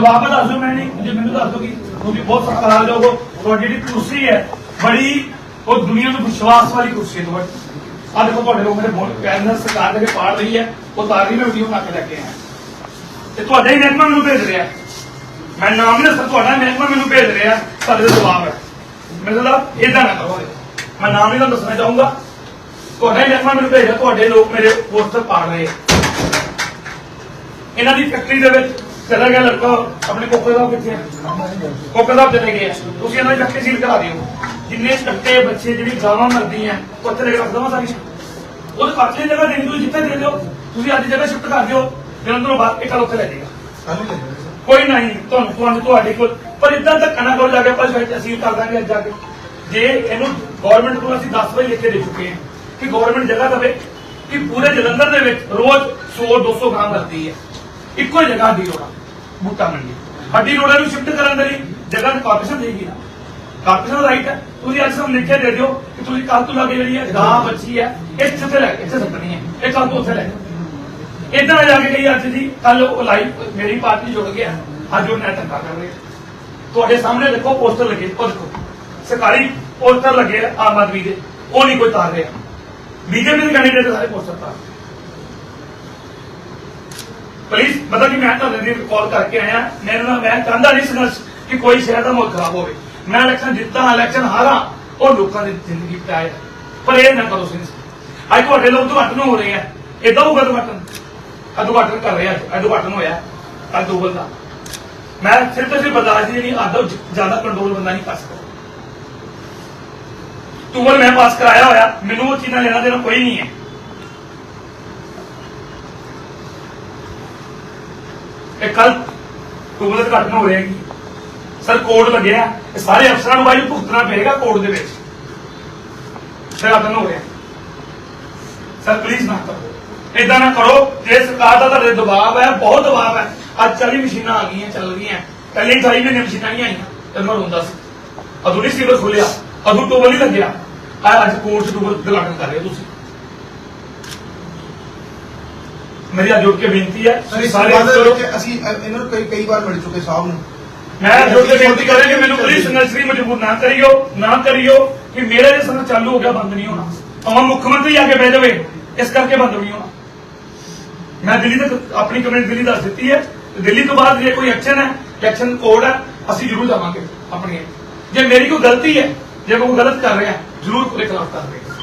ਜਵਾਬ ਦੱਸ ਦਿਓ ਮੈਂ ਨਹੀਂ, ਜੇ ਮੈਨੂੰ ਦੱਸ ਦਿਓ ਕਿ ਤੁਸੀਂ ਬਹੁਤ ਸਤਿਕਾਰ ਲੋਗੋ ਤੁਹਾਡੀ ਜਿਹੜੀ ਕੁਰਸੀ ਹੈ, ਬੜੀ, ਉਹ ਦੁਨੀਆ ਨੂੰ ਵਿਸ਼ਵਾਸ ਵਾਲੀ ਕੁਰਸੀ ਹੈ ਤੁਹਾਡੀ। ਆ ਦੇਖੋ, ਤੁਹਾਡੇ ਲੋਕ ਮੇਰੇ ਬਹੁਤ ਪਿਆਰ ਨਾਲ ਸਰਕਾਰ ਦੇ ਪਾੜ ਰਹੀ ਹੈ, ਉਹ ਤਾਰ ਮੈਂ ਵੀਡੀਓ ਬਣਾ ਕੇ ਲੈ ਕੇ ਆਇਆ। ਤੇ ਤੁਹਾਡਾ ਹੀ ਮਹਿਕਮਾ ਮੈਨੂੰ ਭੇਜ ਰਿਹਾ। ਮੈਂ ਨਾਮ ਨਹੀਂ ਦੱਸਦਾ, ਤੁਹਾਡਾ ਮਹਿਕਮਾ ਮੈਨੂੰ ਭੇਜ ਰਿਹਾ ਤੁਹਾਡੇ ਦਾ ਜਵਾਬ ਹੈ। ਮਤਲਬ ਨਾਲ ਇਦਾਂ ਨਾ ਕਰੋ। ਮੈਂ ਨਾਮ ਨਹੀਂ ਤੁਹਾਨੂੰ ਦੱਸਣਾ ਚਾਹੂੰਗਾ। ਤੁਹਾਡਾ ਮਹਿਕਮਾ ਮੈਨੂੰ ਭੇਜ ਰਿਹਾ, ਤੁਹਾਡੇ ਲੋਕ ਮੇਰੇ ਪੋਸਟਰ ਪਾੜ ਰਹੇ। ਇਹਨਾਂ ਦੀ ਫੈਕਟਰੀ ਦੇ ਵਿੱਚ ਚਲਾ ਗਿਆ ਲੜਕਾ ਆਪਣੇ ਕੋਕੇ ਦਾ ਕਿੱਥੇ ਕੋਕੇ ਦਾ ਚਲੇ ਗਏ। ਤੁਸੀਂ ਇਹਨਾਂ ਦੀ ਫੈਕਟਰੀ ਸੀਲ ਕਰਾ ਦਿਓ। ਜਿੰਨੇ ਕੱਟੇ ਬੱਚੇ ਜਿਹੜੀ ਗਾਵਾਂ ਮਰਦੀਆਂ ਉੱਥੇ ਲੈ ਕੇ ਰੱਖ ਦਵਾਂ ਸਾਰੀ ਉਹਦੇ ਪਾਸੇ ਜਗ੍ਹਾ ਦੇਣੀ ਤੁਸੀਂ ਜਿੱਥੇ ਦੇ ਦਿਓ। ਤੁਸੀਂ ਅੱਜ ਜਗ੍ਹਾ ਸ਼ਿਫਟ ਕਰ ਦਿਓ। ਜਲੰਧਰੋਂ ਬਾਅਦ ਇੱਕ ਕੱਲ ਉੱਥੇ ਲੈ ਜਾਏਗਾ। ਕੋਈ ਨਹੀਂ ਤੁਹਾਨੂੰ ਤੁਹਾਨੂੰ ਤੁਹਾਡੇ ਕੋਲ। ਪਰ ਇਦਾਂ ਧੱਕਾ ਨਾ ਕਰੋ ਜਾ ਕੇ ਆਪਾਂ ਫਿਰ ਅਸੀਂ ਕਰ ਦਾਂਗੇ ਅੱਜ ਜਾ ਕੇ। ਜੇ ਇਹਨੂੰ ਗਵਰਨਮੈਂਟ ਨੂੰ ਅਸੀਂ 10 ਵਜੇ ਲਿਖ ਕੇ ਦੇ ਚੁੱਕੇ ਹਾਂ ਕਿ ਗਵਰਨਮੈਂਟ ਜਗ੍ਹਾ ਦੇਵੇ ਕਿ ਪੂਰੇ ਜਲੰਧਰ ਦੇ ਵਿੱਚ ਰੋਜ਼ 100 200 ਗ੍ਰਾਮ ਕਰਦੀ ਹੈ। ਇੱਕੋ ਜਗ੍ਹਾ ਦੀ ਰੋੜਾ ਬੂਟਾ ਮੰਡੀ। ਹੱਡੀ ਰੋੜਾ ਨੂੰ ਸ਼ਿਫਟ ਕਰਨ ਦੇ ਲਈ ਜਗ੍ਹਾ ਕਾਰਪੋਰੇਸ਼ਨ ਦੇਗੀ ਨਾ। ਕਾਰਪੋਰੇਸ਼ਨ ਰਾਈਟ ਹੈ। ਤੁਸੀਂ ਅੱਜ ਸਾਨੂੰ ਲਿਖ ਦੇ ਦਿਓ ਕਿ ਤੁਸੀਂ ਕੱਲ ਤੋਂ ਲੱਗੇ ਜਿਹੜੀ ਹੈ, ਗਾਂ ਬੱਚੀ ਹੈ ਇਹ ਜਿੱਥੇ ਲੈ ਇੱਥੇ ਸੱਟਣੀ ਹੈ। ਇਹ ਕੱਲ ਤੋਂ ਉੱਥੇ ਲੈ ਇਦਾਂ ਜਾ ਕੇ ਗਈ ਅੱਜ ਜੀ ਕੱਲ ਉਹ ਲਾਈਵ ਮੇਰੀ ਪਾਰਟੀ ਜੁੜ ਗਿਆ। ਅੱਜ ਉਹ ਨੈਟ ਧੱਕਾ ਕਰ ਰਹੇ। ਤੁਹਾਡੇ ਸਾਹਮਣੇ ਦੇਖੋ ਪੋਸਟਰ ਲੱਗੇ। ਉਹ ਦੇਖੋ, ਸਰਕਾਰੀ ਪੋਸਟਰ ਲੱਗੇ ਆਮ ਆਦਮੀ ਦੇ। ਉਹ ਨਹੀਂ ਕੋਈ ਤਾਰ ਰਿਹਾ। ਬੀਜੇਪੀ ਦੇ ਕੈਂਡੀਡੇਟ ਸਾਰੇ ਪੋਸਟਰ ਤਾਰ। ਪਲੀਜ਼ ਮਤਲਬ ਕਿ ਮੈਂ ਤੁਹਾਨੂੰ ਦੀ ਕਾਲ ਕਰਕੇ ਆਇਆ। ਮੇਰੇ ਨਾਲ ਮੈਂ ਚਾਹੁੰਦਾ ਨਹੀਂ ਸੰਘਰਸ਼ ਕਿ ਕੋਈ ਸ਼ਹਿਰ ਦਾ ਮਾਹੌਲ ਖਰਾਬ ਹੋਵੇ। ਮੈਂ ਇਲੈਕਸ਼ਨ ਜਿੱਤਾਂ ਇਲੈਕਸ਼ਨ ਹਾਰਾਂ, ਉਹ ਲੋਕਾਂ ਦੀ ਜ਼ਿੰਦਗੀ ਪਿਆ ਪਰ ਇਹ ਨਾ ਕਰੋ ਸਿੰਘ ਅੱਜ ਤੁਹਾਡੇ ਲੋਕ ਉਦਘਾਟਨ ਹੋ ਰਹੇ ਹੈ ਇਦਾਂ ਹੋਊਗਾ ਉਦਘਾਟਨ ਉਦਘਾਟਨ ਕਰ ਰਹੇ। ਆ ਅੱਜ ਉਦਘਾਟਨ ਹੋਇਆ। ਅੱਜ ਦੂਬਲ ਦਾ ਮੈਂ ਸਿਰਫ ਸਿਰਫ ਬਰਦਾਸ਼ਤ ਹੀ ਨਹੀਂ ਆਦਾ ਜ਼ਿਆਦਾ ਕੰਟਰੋਲ ਬੰਦਾ ਨਹੀਂ ਕਰ ਸਕਦਾ ਟੂਬਲ ਮੈਂ ਪਾਸ ਕਰਾਇਆ ਹੋਇਆ। ਮੈਨੂੰ ਉਹ ਚੀਜ਼ਾਂ ਲੈਣਾ ਦੇਣਾ ਕੋਈ ਨਹੀਂ ਹੈ। ਇਹ ਕੱਲ ਟੂਬਲ ਘਟਨਾ ਹੋ ਰਿਹਾ ਹੈ ਸਰ ਕੋਡ ਲੱਗਿਆ ਇਹ ਸਾਰੇ ਅਫਸਰਾਂ ਨੂੰ ਬਾਈ ਭੁਗਤਣਾ ਪਏਗਾ ਕੋਡ ਦੇ ਵਿੱਚ। ਸਰ ਆਦਨ ਹੋ ਰਿਹਾ। ਸਰ ਪਲੀਜ਼ ਨਾ ਕਰੋ। ਇਦਾਂ ਨਾ ਕਰੋ। ਜੇ ਸਰਕਾਰ ਦਾ ਤੁਹਾਡੇ ਦਬਾਅ ਹੈ, ਬਹੁਤ ਦਬਾਅ ਹੈ। ਅੱਜ 40 ਮਸ਼ੀਨਾਂ ਆ ਗਈਆਂ, ਚੱਲ ਰਹੀਆਂ। ਪਹਿਲੇ 28 ਮਹੀਨੇ ਮਸ਼ੀਨਾਂ ਨਹੀਂ ਆਈਆਂ। ਤੇ ਮੈਂ ਰੋਂਦਾ ਸੀ। ਅਦੋਂ ਨਹੀਂ ਸੀਵਰ ਖੋਲਿਆ ਅਦੋਂ ਟੂਬਲ ਨਹੀਂ ਲੱਗਿਆ। ਅੱਜ ਕੋਰਟ ਚ ਟੂਬਲ ਉਦਘਾਟਨ ਕਰ ਰਹੇ ਹੋ ਤੁਸੀਂ। ਮੇਰੀ ਜੁੜ ਕੇ ਬੇਨਤੀ ਹੈ ਸਰ ਵਿੱਚ ਅਸੀਂ ਇਹਨਾਂ ਨੂੰ ਕਈ ਕਈ ਵਾਰ ਮਿਲ ਚੁੱਕੇ ਸਾਹਿਬ ਨੂੰ। ਮੈਂ ਜੁੜ ਕੇ ਬੇਨਤੀ ਕਰ ਰਿਹਾ ਕਿ ਮੈਨੂੰ ਪੁਲਿਸ ਨਰਸਰੀ ਮਜਬੂਰ ਨਾ ਕਰਿਓ ਨਾ ਕਰਿਓ ਕਿ ਮੇਰਾ ਜੇ ਸੰਗ ਚਾਲੂ ਹੋ ਗਿਆ ਬੰਦ ਨਹੀਂ ਹੋਣਾ। ਭਾਵੇਂ ਮੁੱਖ ਮੰਤਰੀ ਆ ਕੇ ਬਹਿ ਜਾਵੇ ਇਸ ਕਰਕੇ ਬੰਦ ਨਹੀਂ ਹੋਣਾ। ਮੈਂ ਦਿੱਲੀ ਤੱਕ ਆਪਣੀ ਕਮਿਊਨਿਟੀ ਦਿੱਲੀ ਦੱਸ ਦਿੱਤੀ ਹੈ ਤੇ ਦਿੱਲੀ ਤੋਂ ਬਾਅਦ ਜੇ ਕੋਈ ਐਕਸ਼ਨ ਹੈ ਐਕਸ਼ਨ ਕੋਡ ਹੈ ਅਸੀਂ ਜ਼ਰੂਰ ਜਾਵਾਂਗੇ ਆਪਣੀ। ਜੇ ਮੇਰੀ ਕੋਈ ਗਲਤੀ ਹੈ ਜੇ ਕੋਈ ਗਲਤ ਕਰ ਰਿਹਾ ਜ਼ਰੂਰ ਉਹਦੇ ਖਿਲਾਫ ਕਰ ਰਿਹਾ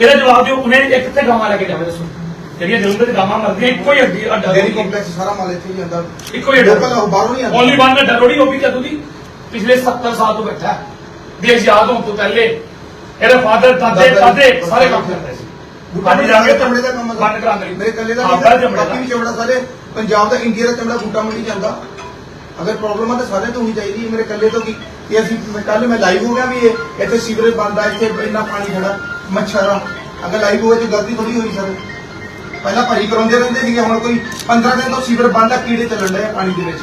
ਇਹਦਾ ਜਵਾਬ ਦਿਓ ਉਹਨੇ ਇੱਕ ਕਿੱਥੇ ਗਾਵਾਂ ਲੈ ਕੇ ਜਾਵੇ ਦੱਸੋ। ਜਿਹੜੀਆਂ ਜਲੰਧਰ ਚ ਗਾਵਾਂ ਮਰਦੀਆਂ ਇੱਕੋ ਹੀ ਅੱਡੀ ਅੱਡਾ ਡੇਰੀ। ਕੰਪਲੈਕਸ ਸਾਰਾ ਮਾਲ ਇੱਥੇ ਹੀ ਆਉਂਦਾ ਇੱਕੋ ਹੀ ਲੋਕਾਂ ਦਾ ਬਾਹਰੋਂ ਨਹੀਂ ਆਉਂਦਾ। ਓਨਲੀ ਵਨ ਦਾ ਡਰੋੜੀ ਹੋ ਗਈ ਜਦੋਂ ਦੀ ਪਿਛਲੇ 70 ਸਾਲ ਤੋਂ ਬੈਠਾ। ਦੇਸ਼ ਆਜ਼ਾਦ ਹੋਣ ਤੋਂ ਪਹਿਲੇ ਇਹਦੇ ਫਾਦਰ ਦਾਦੇ ਦਾਦਾ ਜੀ, ਸਾਰੇ ਕੰਮ ਕਰਦੇ ਸੀ। ਬੂਟਾ ਮੰਡੀ ਦਾ ਚਮੜੇ ਦਾ ਕੰਮ ਬੰਦ ਕਰਾ ਦੇ ਮੇਰੇ ਕੱਲੇ ਦਾ ਬਾਕੀ ਵੀ ਦਾ ਚਮੜਾ ਸਾਰੇ ਪੰਜਾਬ ਦਾ ਇੰਡੀਆ ਦਾ ਚਮੜਾ ਬੂਟਾ ਮੰਡੀ ਜਾਂਦਾ। ਅਗਰ ਪ੍ਰੋਬਲਮ ਆ ਤਾਂ ਸਾਰਿਆਂ ਤੋਂ ਹੋਣੀ ਚਾਹੀਦੀ ਹੈ। ਮੇਰੇ ਕੱਲੇ ਤੋਂ ਕੀ? ਇਹ ਅਸੀਂ ਕੱਲ ਮੈਂ ਲਾਈਵ ਹੋ ਗਿਆ ਵੀ ਇਹ ਇੱਥੇ ਸੀਵਰੇਜ ਬੰਦ ਆ ਇੱਥੇ ਇੰਨਾ ਪਾਣੀ ਖੜਾ ਮੱਛਰ। ਆ ਅਗਰ ਲਾਈਵ ਹੋਏ ਤਾਂ ਗਲਤੀ ਥੋੜੀ ਹੋਈ ਸਰ। ਪਹਿਲਾਂ ਭਰੀ ਕਰਾਉਂਦੇ ਰਹਿੰਦੇ ਸੀਗੇ ਹੁਣ ਕੋਈ 15 ਦਿਨ ਤੋਂ ਸੀਵਰ ਬੰਦ ਆ ਕੀੜੇ ਚੱਲਣ ਡਏ ਆ ਪਾਣੀ ਦੇ ਵਿੱਚ।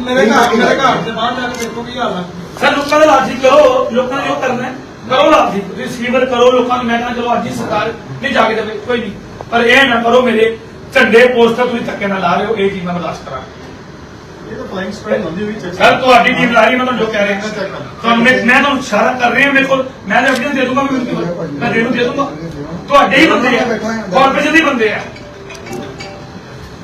ਮੇਰੇ ਘਰ ਮੇਰੇ ਘਰ ਦੇ ਬਾਹਰ ਜਾ ਕੇ ਦੇਖੋ ਕੀ ਹਾਲ ਹੈ ਸਰ ਲੋਕਾਂ ਦਾ ਹੀ ਕਰੋ ਲੋਕਾਂ ਨੇ ਜੋ ਕਰਨਾ ਹੈ, ਕਰੋ ਇਲਾਜ ਹੀ। ਤੁਸੀਂ ਸੀਵਰ ਕਰੋ ਲੋਕਾਂ ਨੂੰ ਮੈਂ ਕਹਿੰਦਾ ਚਲੋ ਅੱਜ ਹੀ ਸਰਕਾਰ ਨਹੀਂ ਜਾ ਕੇ ਦੇਵੇ ਕੋਈ ਨਹੀਂ। ਪਰ ਇਹ ਨਾ ਕਰੋ ਮੇਰੇ ਝੰਡੇ ਪੋਸਟਰ ਤੁਸੀਂ ਧੱਕੇ ਨਾਲ ਲਾ ਰਹੇ ਹੋ ਇਹ ਚੀਜ਼ ਮੈਂ ਬਰਦਾਸ਼ਤ ਕਰਾਂਗਾ। ਇਹ ਤਾਂ ਫਲਾਈਂਗ ਸਪ੍ਰੇ ਹੁੰਦੀ ਹੋਈ ਚੈੱਕ ਸਰ ਤੁਹਾਡੀ ਟੀਮ ਲਾ ਰਹੀ ਹੈ, ਮੈਂ ਤੁਹਾਨੂੰ ਜੋ ਕਹਿ ਰਿਹਾ। ਤੁਹਾਨੂੰ ਮੈਂ ਮੈਂ ਤੁਹਾਨੂੰ ਇਸ਼ਾਰਾ ਕਰ ਰਿਹਾ ਮੇਰੇ ਕੋਲ ਮੈਂ ਤਾਂ ਐਵੀਡੈਂਸ ਦੇ ਦੂੰਗਾ ਮੈਂ ਮੈਂ ਦੇ ਦੇ ਦੂੰਗਾ। ਤੁਹਾਡੇ ਹੀ ਬੰਦੇ ਆ। ਕਾਰਪੋਰੇਸ਼ਨ ਦੇ ਹੀ ਬੰਦੇ ਆ।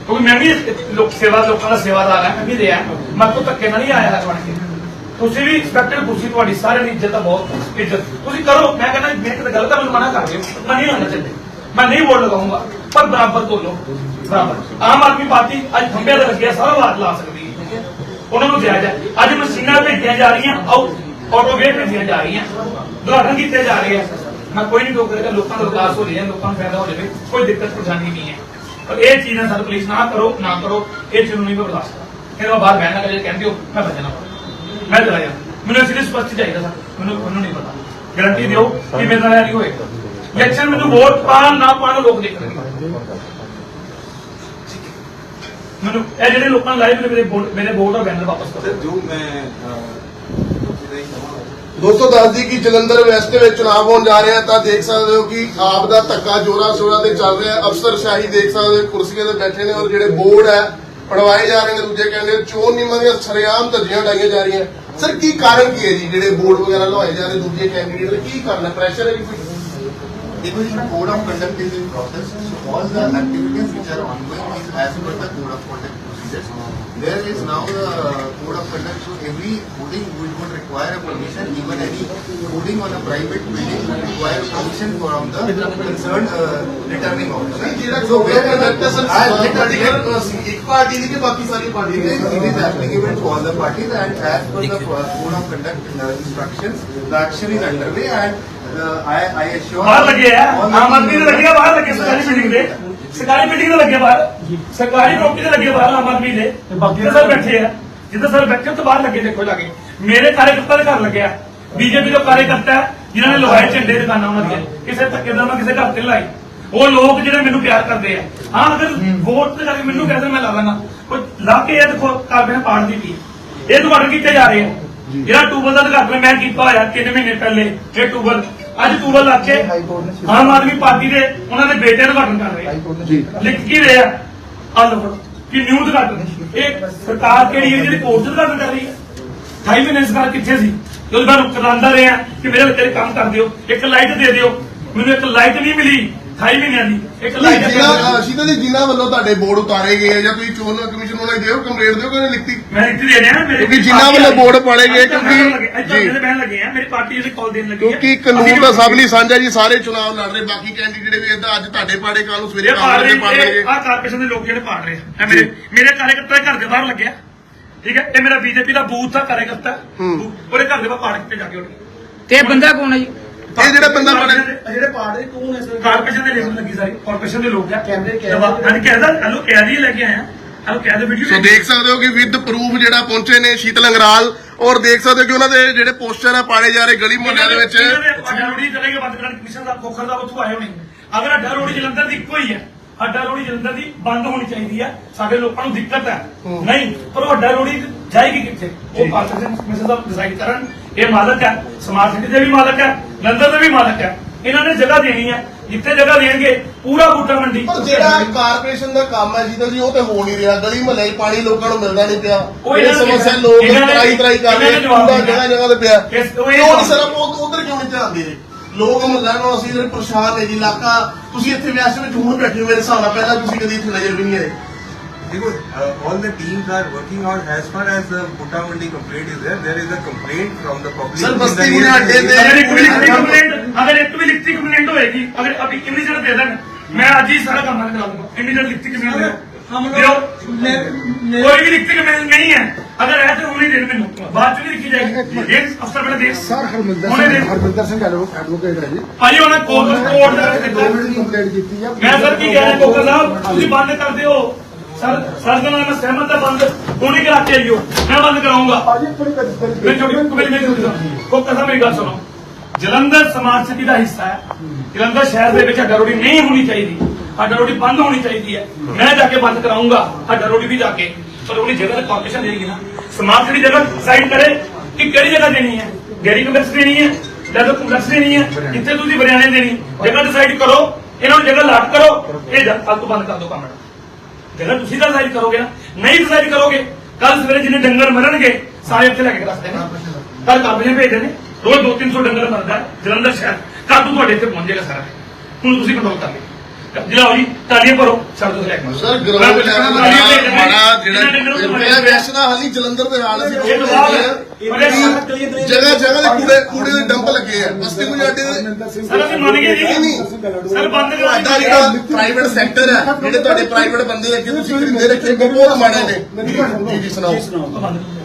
ਕਿਉਂਕਿ ਮੈਂ ਵੀ ਲੋਕ ਸੇਵਾ ਲੋਕਾਂ ਦਾ ਸੇਵਾਦਾਰ ਹਾਂ ਮੈਂ ਵੀ ਰਿਹਾ। ਮੈਂ ਤੋਂ ਧੱਕੇ ਨਾਲ ਨਹੀਂ ਆਇਆ ਬਣ ਕੇ ਤੁਸੀਂ ਵੀ ਇੰਸਪੈਕਟਰ ਕੁਰਸੀ ਤੁਹਾਡੀ ਸਾਰਿਆਂ ਦੀ ਇੱਜ਼ਤ ਆ ਬਹੁਤ ਇੱਜ਼ਤ। ਤੁਸੀਂ ਕਰੋ ਮੈਂ ਕਹਿੰਦਾ ਮੈਂ ਕਿਤੇ ਗਲਤ ਆ ਮੈਨੂੰ ਮਨਾ ਕਰ ਦਿਓ। ਮੈਂ ਨਹੀਂ ਹੋਣਾ ਚਾਹੁੰਦਾ। ਮੈਂ ਨਹੀਂ ਵੋਟ ਲਗਾਉਂਗਾ। ਪਰ ਬਰਾਬਰ ਤੋਲੋ ਬਰਾਬਰ। ਆਮ ਆਦਮੀ ਪਾਰਟੀ ਅੱਜ ਖੰਭੇ ਤੇ ਲੱਗਿਆ ਸਾਰਾ ਵਾਟ ਲਾ ਸਕਦੀ ਹੈ ਉਹਨਾਂ ਨੂੰ ਜਾਇਜ਼ ਹੈ ਅੱਜ ਮਸ਼ੀਨਾਂ ਭੇਜੀਆਂ ਜਾ ਰਹੀਆਂ ਆਉ ਭੇਜੀਆਂ ਜਾ ਰਹੀਆਂ ਦੁਆਰਨ ਕੀਤੇ ਜਾ ਰਹੇ ਆ। ਮੈਂ ਕੋਈ ਨਹੀਂ ਰੋਕ ਰਿਹਾ, ਲੋਕਾਂ ਦਾ ਵਿਕਾਸ ਹੋ ਰਿਹਾ ਲੋਕਾਂ ਨੂੰ ਫਾਇਦਾ ਹੋ ਜਾਵੇ, ਕੋਈ ਦਿੱਕਤ ਪਰੇਸ਼ਾਨੀ ਨਹੀਂ ਹੈ। ਪਰ ਇਹ ਚੀਜ਼ ਨਾਲ ਸਾਨੂੰ ਨਾ ਕਰੋ ਨਾ ਕਰੋ, ਇਹ ਚੀਜ਼ ਨੂੰ ਨਹੀਂ ਮੈਂ ਬਰਦਾਸ਼ਤ ਕਰਾਂ। ਫਿਰ ਉਹ ਬਾਹਰ ਬਹਿਣਾ ਕਰੇ ਕਹਿੰਦੇ ਹੋ ਮੈਂ ਭੱਜਣਾ ਮੈਂ ਚਲਾ ਜਾ ਮੈਨੂੰ ਇਸ ਸਪਸ਼ਟ ਚਾਹੀਦਾ ਸਰ। ਮੈਨੂੰ ਮੈਨੂੰ ਨਹੀਂ ਪਤਾ। ਗਾਰੰਟੀ ਦਿਓ ਕਿ ਮੇਰੇ ਨਾਲ ਇਹ ਨਹੀਂ ਹੋਏਗਾ। ਇਲੈਕਸ਼ਨ ਮੈਨੂੰ ਵੋਟ ਪਾਣ ਨਾ ਪਾਣ ਲੋਕ ਦੇਖਣਗੇ। ਮੈਨੂੰ ਇਹ ਜਿਹੜੇ ਲੋਕਾਂ ਲਾਈਵ ਮੇਰੇ ਵੋਟ ਮੇਰੇ ਵੋਟ ਔਰ ਬੈਨਰ ਵਾਪਸ ਕਰੋ। ਜੋ ਮੈਂ ਦੋਸਤੋ ਦੱਸਦੀ ਕਿ ਜਲੰਧਰ ਵੈਸਟ ਦੇ ਵਿੱਚ ਚੁਣਾਵ ਹੋਣ ਜਾ ਰਿਹਾ ਤਾਂ ਦੇਖ ਸਕਦੇ ਹੋ ਕਿ ਆਪ ਦਾ ਧੱਕਾ ਜੋਰਾਂ ਸ਼ੋਰਾਂ ਤੇ ਚੱਲ ਰਿਹਾ ਅਫਸਰਸ਼ਾਹੀ ਦੇਖ ਸਕਦੇ ਹੋ ਕੁਰਸੀਆਂ ਤੇ ਬੈਠੇ ਨੇ ਔਰ ਜਿਹੜੇ ਬੋਰਡ ਹੈ ਪੜਵਾਏ ਜਾ ਰਹੇ ਨੇ ਦੂਜੇ ਕਹਿੰਦੇ ਚੋਣ ਨਿਯਮਾਂ ਦੀਆਂ ਸਰੇਆਮ ਧੱਜੀਆਂ ਉਡਾਈਆਂ ਜਾ ਰਹੀਆਂ। ਸਰ ਕੀ ਕਾਰਨ ਕੀ ਹੈ ਜੀ ਜਿਹੜੇ ਬੋਰਡ ਵਗੈਰਾ ਲਵਾਏ ਜਾ ਰਹੇ ਦੂਜੇ ਕੈਂਡੀਡੇਟ ਦੇ ਕੀ ਕਾਰਨ ਹੈ? ਪ੍ਰੈਸ਼ਰ ਹੈ ਜੀ ਕੋਈ Because the code of conduct is in process, so all the activities which are ongoing is as per the code of conduct procedures. there is now the code of conduct. So every building would, would require a permission. Even any building on a private building would require permission from the concerned uh, returning officer. So where the person एक party नहीं बाकी सारी it is applicable to all the parties and as per the uh, code of conduct uh, instructions, the action is underway and uh, I I assure. ਸਰਕਾਰੀ building ਦੇ ਦੇ ਲੱਗੇ ਬਾਹਰ। ਸਰਕਾਰੀ ਪ੍ਰਾਪਰਟੀ ਦੇ ਲੱਗੇ ਬਾਹਰ ਆਮ ਆਦਮੀ ਦੇ। ਬਾਕੀ ਸਰ ਬੈਠੇ ਆ ਜਿੱਦਾਂ ਸਰ ਬੈਠੇ ਤੋਂ ਬਾਹਰ ਲੱਗੇ ਦੇਖੋ ਕੇ। ਮੇਰੇ ਕਾਰਜਕਰਤਾ ਦੇ ਘਰ ਲੱਗਿਆ। ਬੀਜੇਪੀ ਦੇ ਕਾਰਜਕਰਤਾ ਜਿਨ੍ਹਾਂ ਨੇ ਲਵਾਏ ਝੰਡੇ ਦੁਕਾਨਾਂ ਉਹਨਾਂ ਦੀਆਂ ਕਿਸੇ ਧੱਕੇ ਦਾ ਮੈਂ ਕਿਸੇ ਘਰ ਤੇ ਲਾਈ ਉਹ ਲੋਕ ਜਿਹੜੇ ਮੈਨੂੰ ਪਿਆਰ ਕਰਦੇ ਆ। ਹਾਂ ਅਗਰ ਵੋਟ ਤੇ ਕਰਕੇ ਮੈਨੂੰ ਕਹਿੰਦੇ ਮੈਂ ਲਾ ਲਾਂਗਾ। ਕੋਈ ਲਾ ਕੇ ਇਹ ਦੇਖੋ ਕਾਰਬਨ ਪਾੜਦੀ ਪਈ। ਇਹ ਤੁਹਾਡੇ ਕੀਤੇ ਜਾ ਰਹੇ ਆ? ਜਿਹੜਾ ਟੂਬਲ ਦਾ ਉਦਘਾਟਨ ਮੈਂ ਕੀਤਾ ਹੋਇਆ 3 ਮਹੀਨੇ ਪਹਿਲੇ ਇਹ ਟੂਬਲ ਅੱਜ ਟੂਬਲ ਲਾ ਕੇ ਆਮ ਆਦਮੀ ਪਾਰਟੀ ਦੇ ਉਹਨਾਂ ਦੇ ਬੇਟੇ ਨੂੰ ਉਦਘਾਟਨ ਕਰ ਰਹੇ ਆ। ਲਿਖ ਕੀ ਰਹੇ ਆ। ਆ ਲਓ ਕਿ ਨਿਊ ਉਦਘਾਟਨ। ਇਹ ਸਰਕਾਰ ਕਿਹੜੀ ਹੈ ਜਿਹੜੀ ਕੋਰਟ ਉਦਘਾਟਨ ਕਰ ਰਹੀ ਹੈ? 28 ਮਹੀਨੇ ਸਰਕਾਰ ਕਿੱਥੇ ਸੀ? ਜਦੋਂ ਮੈਂ ਰੁਕਦਾਂਦਾ ਰਿਹਾ ਕਿ ਮੇਰੇ ਬੱਚੇ ਕੰਮ ਕਰ ਦਿਓ ਇੱਕ ਲਾਈਟ ਦੇ ਦਿਓ। ਮੈਨੂੰ ਇੱਕ ਲਾਈਟ ਨਹੀਂ ਮਿਲੀ। 28 ਮਹੀਨਿਆਂ ਦੀ ਇੱਕ ਲਾਈਟ ਜਿਨ੍ਹਾਂ ਸ਼ੀਤਲ ਜੀ ਜਿਨ੍ਹਾਂ ਵੱਲੋਂ ਤੁਹਾਡੇ ਬੋਰਡ ਉਤਾਰੇ ਗਏ ਆ ਜਾਂ ਤੁਸੀਂ ਚੋਣ ਕਮਿਸ਼ਨ ਨੂੰ ਦਿਓ ਕੰਪਲੇਂਟ ਦਿਓ ਕਿ ਲਿਖਤੀ। ਮੈਂ ਇੱਥੇ ਦੇ ਰਿਹਾ ਮੇਰੇ ਕਿਉਂਕਿ ਜਿਨ੍ਹਾਂ ਵੱਲੋਂ ਬੋਰਡ ਪਾੜੇ ਗਏ ਕਿਉਂਕਿ- ਜੀ। ਜੀ। ਬਹਿਣ ਲੱਗੇ ਆ ਮੇਰੀ ਪਾਰਟੀ ਜਿਹੜੀ ਕਾਲ ਦੇਣ ਲੱਗੀ ਹੈ ਕਿਉਂਕਿ ਕਾਨੂੰਨ ਦਾ ਸਭ ਲਈ ਸਾਂਝਾ ਜੀ ਸਾਰੇ ਚੁਣਾਵ ਲੜ ਰਹੇ ਬਾਕੀ ਕੈਂਡੀਡੇਟ ਵੀ ਏਦਾਂ ਅੱਜ ਤੁਹਾਡੇ ਪਾੜੇ ਕੱਲ ਨੂੰ ਸਵੇਰੇ ਇਹ ਪਾੜ ਕਾਂਗਰਸ ਦੇ ਪਾੜ ਰਹੇ ਰਹੇ ਆ ਕਾਰਪੋਰੇਸ਼ਨ ਦੇ ਲੋਕ ਜਿਹੜੇ ਪਾੜ ਰਹੇ ਆ। ਇਹ ਮੇਰੇ ਮੇਰੇ ਕਾਰਜਕਰਤਾ ਦੇ ਘਰ ਦੇ ਬਾਹਰ ਲੱਗਿਆ। ਠੀਕ ਹੈ? ਇਹ ਮੇਰਾ ਬੀਜੇਪੀ ਦਾ ਬੂਥ ਆ ਕਾਰਜਕਰਤਾ। ਉਹਦੇ ਘਰ ਦੇ ਬਾਹਰ ਪਾੜ ਕੇ ਜਾ ਕੇ ਉੱਠ ਤੇ ਇਹ ਬੰਦਾ ਕੌਣ ਹੈ ਜੀ? ਇਹ ਜਿਹੜਾ ਬੰਦਾ ਪਾੜੇ ਜਿਹੜੇ ਪਾੜੇ ਕੌਣ ਹੈ ਸਰ ਕਾਰਪੋਰੇਸ਼ਨ ਦੇ ਲੇਬਰ ਲੱਗੀ ਸਾਰੀ। ਕਾਰਪੋਰੇਸ਼ਨ ਦੇ ਲੋਕ ਆ। ਕੈਮਰੇ ਦਵਾ- ਅੱਜ ਕਹਿਦਾ ਹਲੋ ਦੀ ਲੈ ਕੇ ਆਇਆ ਹਲੋ ਦੇ ਸੋ ਦੇਖ ਸਕਦੇ ਹੋ ਕਿ ਵਿਦ ਪ੍ਰੂਫ ਜਿਹੜਾ ਪਹੁੰਚੇ ਨੇ ਸ਼ੀਤਲ ਅੰਗਰਾਲ ਔਰ ਦੇਖ ਸਕਦੇ ਹੋ ਕਿ ਉਹਨਾਂ ਦੇ ਜਿਹੜੇ ਪੋਸਟਰ ਆ ਪਾੜੇ ਜਾ ਰਹੇ ਗਲੀ ਮੁਹੱਲਿਆਂ ਦੇ ਵਿੱਚ। ਅੱਡਾ ਰੋੜੀ ਚਲੇਗੇ ਬੰਦ ਕਰਨ ਕਮਿਸ਼ਨ ਦਾ ਖੋਖਰ ਦਾ ਉੱਥੋਂ ਆਏ ਹੋਣੇ। ਅਗਰ ਅੱਡਾ ਰੋੜੀ ਜਲੰਧਰ ਦੀ ਇੱਕੋ ਹੀ ਹੈ ਅੱਡਾ ਰੋੜੀ ਜਲੰਧਰ ਦੀ ਬੰਦ ਹੋਣੀ ਚਾਹੀਦੀ ਹੈ ਸਾਡੇ ਲੋਕਾਂ ਨੂੰ ਦਿੱਕਤ ਹੈ। ਨਹੀਂ ਪਰ ਉਹ ਅੱਡਾ ਰੋੜੀ ਜਾਏਗੀ ਕਿੱਥੇ? ਉਹ ਕਾਰਪੋਰੇਸ਼ਨ ਕਮਿਸ਼ਨ ਦਾ ਡਿਸਾਈਡ ਕਰਨ। ਇਹ ਮਾਲਕ ਹੈ ਸਮਾਰਟ ਸਿਟੀ ਦੇ ਵੀ ਮਾਲਕ ਹੈ ਜਲੰਧਰ ਦੇ ਵੀ ਮਾਲਕ ਹੈ। ਇਹਨਾਂ ਨੇ ਜਗ੍ਹਾ ਦੇਣੀ ਹੈ ਜਿੱਥੇ ਜਗ੍ਹਾ ਦੇਣਗੇ ਪੂਰਾ ਬੂਟਾ ਮੰਡੀ। ਪਰ ਜਿਹੜਾ ਕਾਰਪੋਰੇਸ਼ਨ ਦਾ ਕੰਮ ਹੈ ਸ਼ੀਤਲ ਜੀ ਉਹ ਤੇ ਹੋ ਨਹੀਂ ਰਿਹਾ। ਗਲੀ ਮੁਹੱਲੇ ਪਾਣੀ ਲੋਕਾਂ ਨੂੰ ਮਿਲਦਾ ਨਹੀਂ ਪਿਆ। ਇਹ ਸਮੱਸਿਆ ਲੋਕ ਤਰਾਈ ਤਰਾਈ ਕਰ ਰਹੇ ਪੂਰਾ। ਜਗ੍ਹਾ ਜਗ੍ਹਾ ਤੇ ਪਿਆ। ਉਹ ਨਹੀਂ ਜਵਾਬ- ਸਰ ਉਹ ਉਧਰ ਕਿਉਂ ਨਹੀਂ ਧਿਆਨਦੇ ਜੀ ਲੋਕ ਮੁਹੱਲਾ ਨੂੰ ਅਸੀਂ ਜਿਹੜੇ ਪਰੇਸ਼ਾਨ ਨੇ ਜੀ ਇਲਾਕਾ ਤੁਸੀਂ ਇੱਥੇ ਵੈਸੇ ਵਿੱਚ ਹੁਣ ਬੈਠੇ ਹੋ ਮੇਰੇ ਹਿਸਾਬ ਨਾਲ ਪਹਿਲਾਂ ਤੁਸੀਂ ਕਦੀ ਇੱਥੇ ਨਜ਼ਰ ਵੀ ਨਹੀਂ ਆਏ। Because uh, all the teams are working on as far as the Butta Mandi complaint is there. There is a complaint from the public. Sir, in the Basti near- में अड्डे पे- अगर एक भी लिखती कंप्लेंट अगर एक भी लिखती कंप्लेंट होएगी अगर अभी इमीडिएट दे देना मैं आज ही सारा काम बंद करा दूंगा इमीडिएट लिखती कंप्लेंट हम दो लोग दो। ने- कोई भी लिखती कंप्लेंट नहीं है अगर है तो होनी देने मैंने बाद में लिखी जाएगी एक अफसर बड़ा देख ਸਰ ਹਰਮਿੰਦਰ ਹੁਣੇ ਸਿੰਘ ਦੇਖ ਹਰਮਿੰਦਰ ਸਿੰਘ ਐਡਵੋਕੇਟ ਹੈ ਜੀ ਭਾਈ ਉਹਨੇ ਕੋਰਟ ਕੋਰਟ ਦਾ ਦੋ ਦਿੱਤਾ ਮਿੰਟ ਦੀ ਕੰਪਲੇਂਟ ਕੀਤੀ ਆ ਮੈਂ ਸਰ ਕੀ ਕਹਿ ਰਿਹਾ ਕੋਕਰ ਸਾਹਿਬ ਤੁਸੀਂ ਬੰਦ ਕਰ ਦਿਓ ਸਰ ਸਰ ਦੇ ਨਾਲ ਮੈਂ ਸਹਿਮਤ ਹਾਂ ਬੰਦ ਹੁਣੇ ਕਰਾ ਕੇ ਆਈਓ ਮੈਂ ਬੰਦ ਕਰਾਉਂਗਾ ਭਾਜੀ ਥੋੜੀ ਕਦੀ ਮੈਂ ਛੋਟੀ ਮੇਰੀ ਮੇਰੀ ਛੋਟੀ ਕੋ ਕਥਾ ਮੇਰੀ ਗੱਲ ਸੁਣੋ। ਜਲੰਧਰ ਸਮਾਰਟ ਸਿਟੀ ਦਾ ਹਿੱਸਾ ਹੈ। ਜਲੰਧਰ ਸ਼ਹਿਰ ਦੇ ਵਿੱਚ ਹੱਡਾ ਰੋੜੀ ਨਹੀਂ ਹੋਣੀ ਚਾਹੀਦੀ। ਹੱਡਾ ਰੋੜੀ ਬੰਦ ਹੋਣੀ ਚਾਹੀਦੀ ਹੈ। ਮੈਂ ਜਾ ਕੇ ਬੰਦ ਕਰਾਉਂਗਾ ਹੱਡਾ ਰੋੜੀ ਵੀ ਜਾ ਕੇ। ਪਰ ਉਹਦੀ ਜਗ੍ਹਾ ਤੇ ਕਾਰਪੋਰੇਸ਼ਨ ਦੇਗੀ ਨਾ। ਸਮਾਰਟ ਸਿਟੀ ਜਗ੍ਹਾ ਡਿਸਾਈਡ ਕਰੇ ਕਿ ਕਿਹੜੀ ਜਗ੍ਹਾ ਦੇਣੀ ਹੈ। ਗੈਰੀ ਕੰਪਲੈਕਸ ਦੇਣੀ ਹੈ। ਜਾਂ ਤਾਂ ਕੰਪਲੈਕਸ ਦੇਣੀ ਹੈ। ਜਿੱਥੇ ਤੁਸੀਂ ਬਰਿਆਣੇ ਦੇਣੀ। ਜਗ੍ਹਾ ਡਿਸਾਈਡ ਕਰੋ। ਇਹਨਾਂ ਨੂੰ ਜਗ੍ਹਾ ਲਾਟ ਕਰੋ। ਇਹ ਜਦ ਤੱਕ ਬੰਦ ਕਰ ਦਿਓ ਕੰਮ ਜਗ੍ਹਾ ਤੁਸੀਂ ਤਾਂ ਡਿਸਾਈਡ ਕਰੋਗੇ ਨਾ? ਨਹੀਂ ਡਿਸਾਈਡ ਕਰੋਗੇ। ਕੱਲ ਸਵੇਰੇ ਜਿਹਨੇ ਡੰਗਰ ਮਰਨਗੇ ਸਾਰੇ ਇੱਥੇ ਲੈ ਕੇ ਰੱਖ ਦੇਣੇ। ਕੱਲ ਕਾਬਲੇ ਭੇਜ ਦੇਣੇ। ਰੋਜ਼ 2-300 ਡੰਗਰ ਮਰਦਾ ਜਲੰਧਰ ਸ਼ਹਿਰ। ਕੱਲ ਤੋਂ ਤੁਹਾਡੇ ਇੱਥੇ ਪਹੁੰਚ ਜਾਏਗਾ ਸਾਰਾ। ਹੁਣ ਤੁਸੀਂ ਕੰਟਰੋਲ ਕਰ ਲਿਓ। ਜਿਲਾਓ ਜੀ ਤਾਲੀਆਂ ਭਰੋ ਛੱਡ ਦੋ ਲੈ ਕੇ ਸਰ ਗਰਾਊਂਡ ਬੜਾ ਜਿਹੜਾ ਇਹ ਵੈਸੇ ਦਾ ਹਾਲੀ ਜਲੰਧਰ ਦੇ ਹਾਲ ਅਸੀਂ ਜਗ੍ਹਾ ਜਗ੍ਹਾ ਦੇ ਕੂੜੇ ਕੂੜੇ ਦੇ ਡੰਪ ਲੱਗੇ ਆ। ਦੇ ਹਰਮਿੰਦਰ ਸਿੰਘ ਸਰ ਅਸੀਂ ਮੰਨ ਗਏ ਜੀ। ਸਰ ਬੰਦ ਕਰਾ। ਤੁਹਾਡਾ ਜਿਹੜਾ ਪ੍ਰਾਈਵੇਟ ਸੈਕਟਰ ਹੈ ਜਿਹੜੇ ਤੁਹਾਡੇ ਪ੍ਰਾਈਵੇਟ ਬੰਦੇ ਅੱਗੇ ਤੁਸੀਂ ਖਰੀਦੇ ਰੱਖੇ ਬਹੁਤ ਮਾੜੇ ਨੇ। ਜੀ ਸੁਣਾਓ।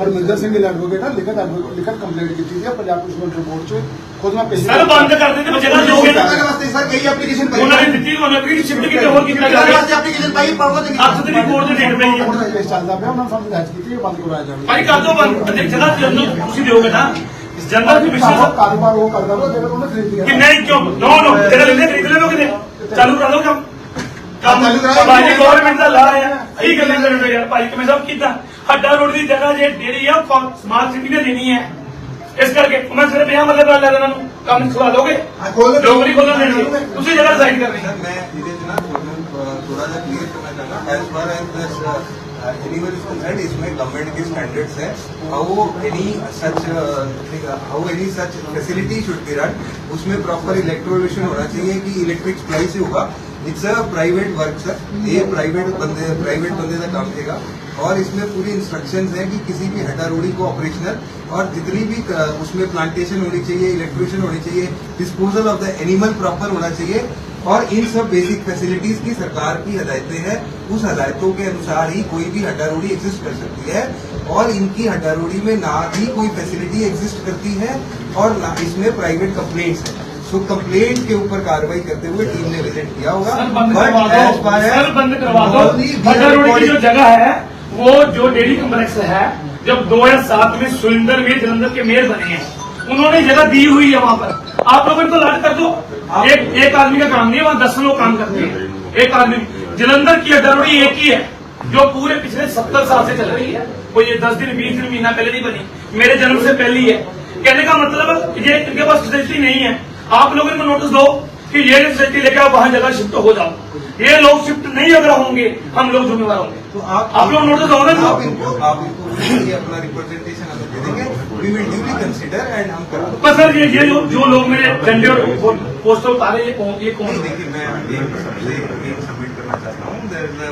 ਹਰਮਿੰਦਰ ਸਿੰਘ ਐਡਵੋਕੇਟ ਹੈ ਲਿਖਤ ਲਿਖਤ ਕੰਪਲੇਂਟ ਕੀਤੀ ਸੀ ਪੰਜਾਬ ਪੁਲਿਸ ਨੂੰ ਰਿਪੋਰਟ ਚ। ਖੁਦ ਮੈਂ ਪੇਸ਼ ਸਰ ਬੰਦ ਕਰ ਦਿੰਦੇ ਬੱਚੇ ਦਾ ਲੋਕ ਵਾਸਤੇ ਸਰ ਕਈ ਐਪਲੀਕੇਸ਼ਨ ਪਾਈ ਉਹਨਾਂ ਨੇ ਦਿੱਤੀ ਉਹਨਾਂ ਨੇ ਸ਼ਿਫਟ ਕੀਤੇ ਹੋਰ ਕੀਤਾ ਜਾ ਰਿਹਾ? ਐਪਲੀਕੇਸ਼ਨ ਪਾਈ ਪਾਵੋ ਤੇ ਅੱਠ ਤਰੀਕ ਕੋਰਟ ਦੇ ਡੇਟ ਪਈ ਹੈ ਦਾ ਚੱਲਦਾ ਪਿਆ ਉਹਨਾਂ ਨੇ ਸਾਨੂੰ ਹਦਾਇਤ ਕੀਤੀ ਹੈ ਬੰਦ ਕਰਵਾਇਆ ਜਾਵੇ। ਭਾਈ ਕਰ ਦੋ ਬੰਦ। ਤੇ ਜਗ੍ਹਾ ਜਲੰਧਰ ਤੁਸੀਂ ਦਿਓਗੇ ਨਾ ਇਸ ਜਨਰਲ ਦੀ ਸਾਰਾ ਵਿਸ਼ੇਸ਼ ਕਾਰੋਬਾਰ ਉਹ ਕਰਦਾ ਵਾ ਜਿਹੜਾ ਉਹਨੇ ਖਰੀਦ ਲਿਆ ਕਿ ਨਹੀਂ ਕਿਉਂ ਨੋ ਨੋ ਜਿਹੜਾ ਲੈਂਦੇ ਖਰੀਦ ਲੈ ਲੋਗੇ ਚਾਲੂ ਕਰਾ ਦੋ ਕੰਮ ਕੰਮ ਚਾਲੂ ਕਰਾਓ। ਭਾਈ ਗਵਰਨਮੈਂਟ ਦਾ ਲਾ ਹੈ ਇਹੀ ਗੱਲਾਂ ਕਰਨ ਦੇ ਯਾਰ ਭਾਈ ਕਿਵੇਂ ਸਭ ਕੀਤਾ ਹੱਡਾ ਰੋਡ ਦੀ ਜਗ੍ਹਾ ਜੇ ਜਿਹੜੀ ਆ ਸਮਾਰਟ ਸਿਟੀ ਨੇ ਦੇਣੀ ਹੈ ਇਸ ਕਰਕੇ ਮੈਂ ਸਿਰਫ ਇਹ ਮਤਲਬ ਨਾਲ ਲੈ ਦੇਣਾ ਨੂੰ ਕੰਮ ਖਵਾ ਦੋਗੇ ਹਾਂ, ਖੋਲ ਦਿਓ। ਲੋਕ ਨਹੀਂ ਖੋਲਣ ਦੇਣਗੇ ਤੁਸੀਂ ਜਗ੍ਹਾ ਡਿਸਾਈਡ ਕਰਨੀ Sir, मैं इधर ना थोड़ा सा क्लियर करना चाहूंगा as far as animal is concern इसमें गवर्नमेंट के स्टैंडर्ड्स है how any such how any such facility should be run उसमें प्रॉपर इलेक्ट्रोलेशन होना चाहिए कि इलेक्ट्रिक सप्लाई से होगा। It's a private work sir ये प्राइवेट बंदे प्राइवेट बंदे का काम देगा। और इसमें पूरी इंस्ट्रक्शंस है कि किसी भी हटारोड़ी को ऑपरेशनल और जितनी भी उसमें प्लांटेशन होनी चाहिए इलेक्ट्रिशियन होनी चाहिए disposal of the animal proper होना चाहिए। और इन सब बेसिक फैसिलिटीज़ की सरकार की हदायतें हैं उस हदायतों के अनुसार ही कोई भी हटारोड़ी एग्जिस्ट कर सकती है और इनकी हटारोड़ी में ना ही कोई फैसिलिटी एग्जिस्ट करती है और ना इसमें प्राइवेट कंप्लेंट्स है। सो कंप्लेंट के ऊपर कार्रवाई करते हुए टीम ने विज़िट किया होगा। बंद करवा दो। दो। की जो जगह है वो जो डेयरी कम्प्लेक्स है जब 2007 में सुरेंद्र वीर जलंधर के मेयर बने हैं उन्होंने जगह दी हुई है वहाँ पर। आप लोग को लाट कर दो एक एक आदमी का काम नहीं है वहाँ दस लोग काम करते हैं। एक आदमी जलंधर की अड्डारोड़ी एक ही है जो पूरे पिछले सत्तर साल से चल रही है। वो ये दस दिन बीस दिन महीना पहले नहीं बनी मेरे जन्म से पहले ही है। कहने का मतलब ये इनके पास फैसिलिटी नहीं है। आप लोगों को नोटिस दो कि ये फैसिलिटी लेके आप वहाँ जगह शिफ्ट हो जाओ। ये लोग शिफ्ट नहीं अगर होंगे हम लोग जिम्मेवार होंगे। तो आप आप लोग नोटिस दो ना। आप इनको। इनको आप इनको अपना रिप्रेजेंटेशन हमें दे देंगे। We will duly consider and हम करा पर सर ये जो जो लोग मेरे झंडे और पोस्टर उतारे ये कौन ये कौन देखिए मैं एक सबसे एक सबमिट करना चाहता हूँ there is a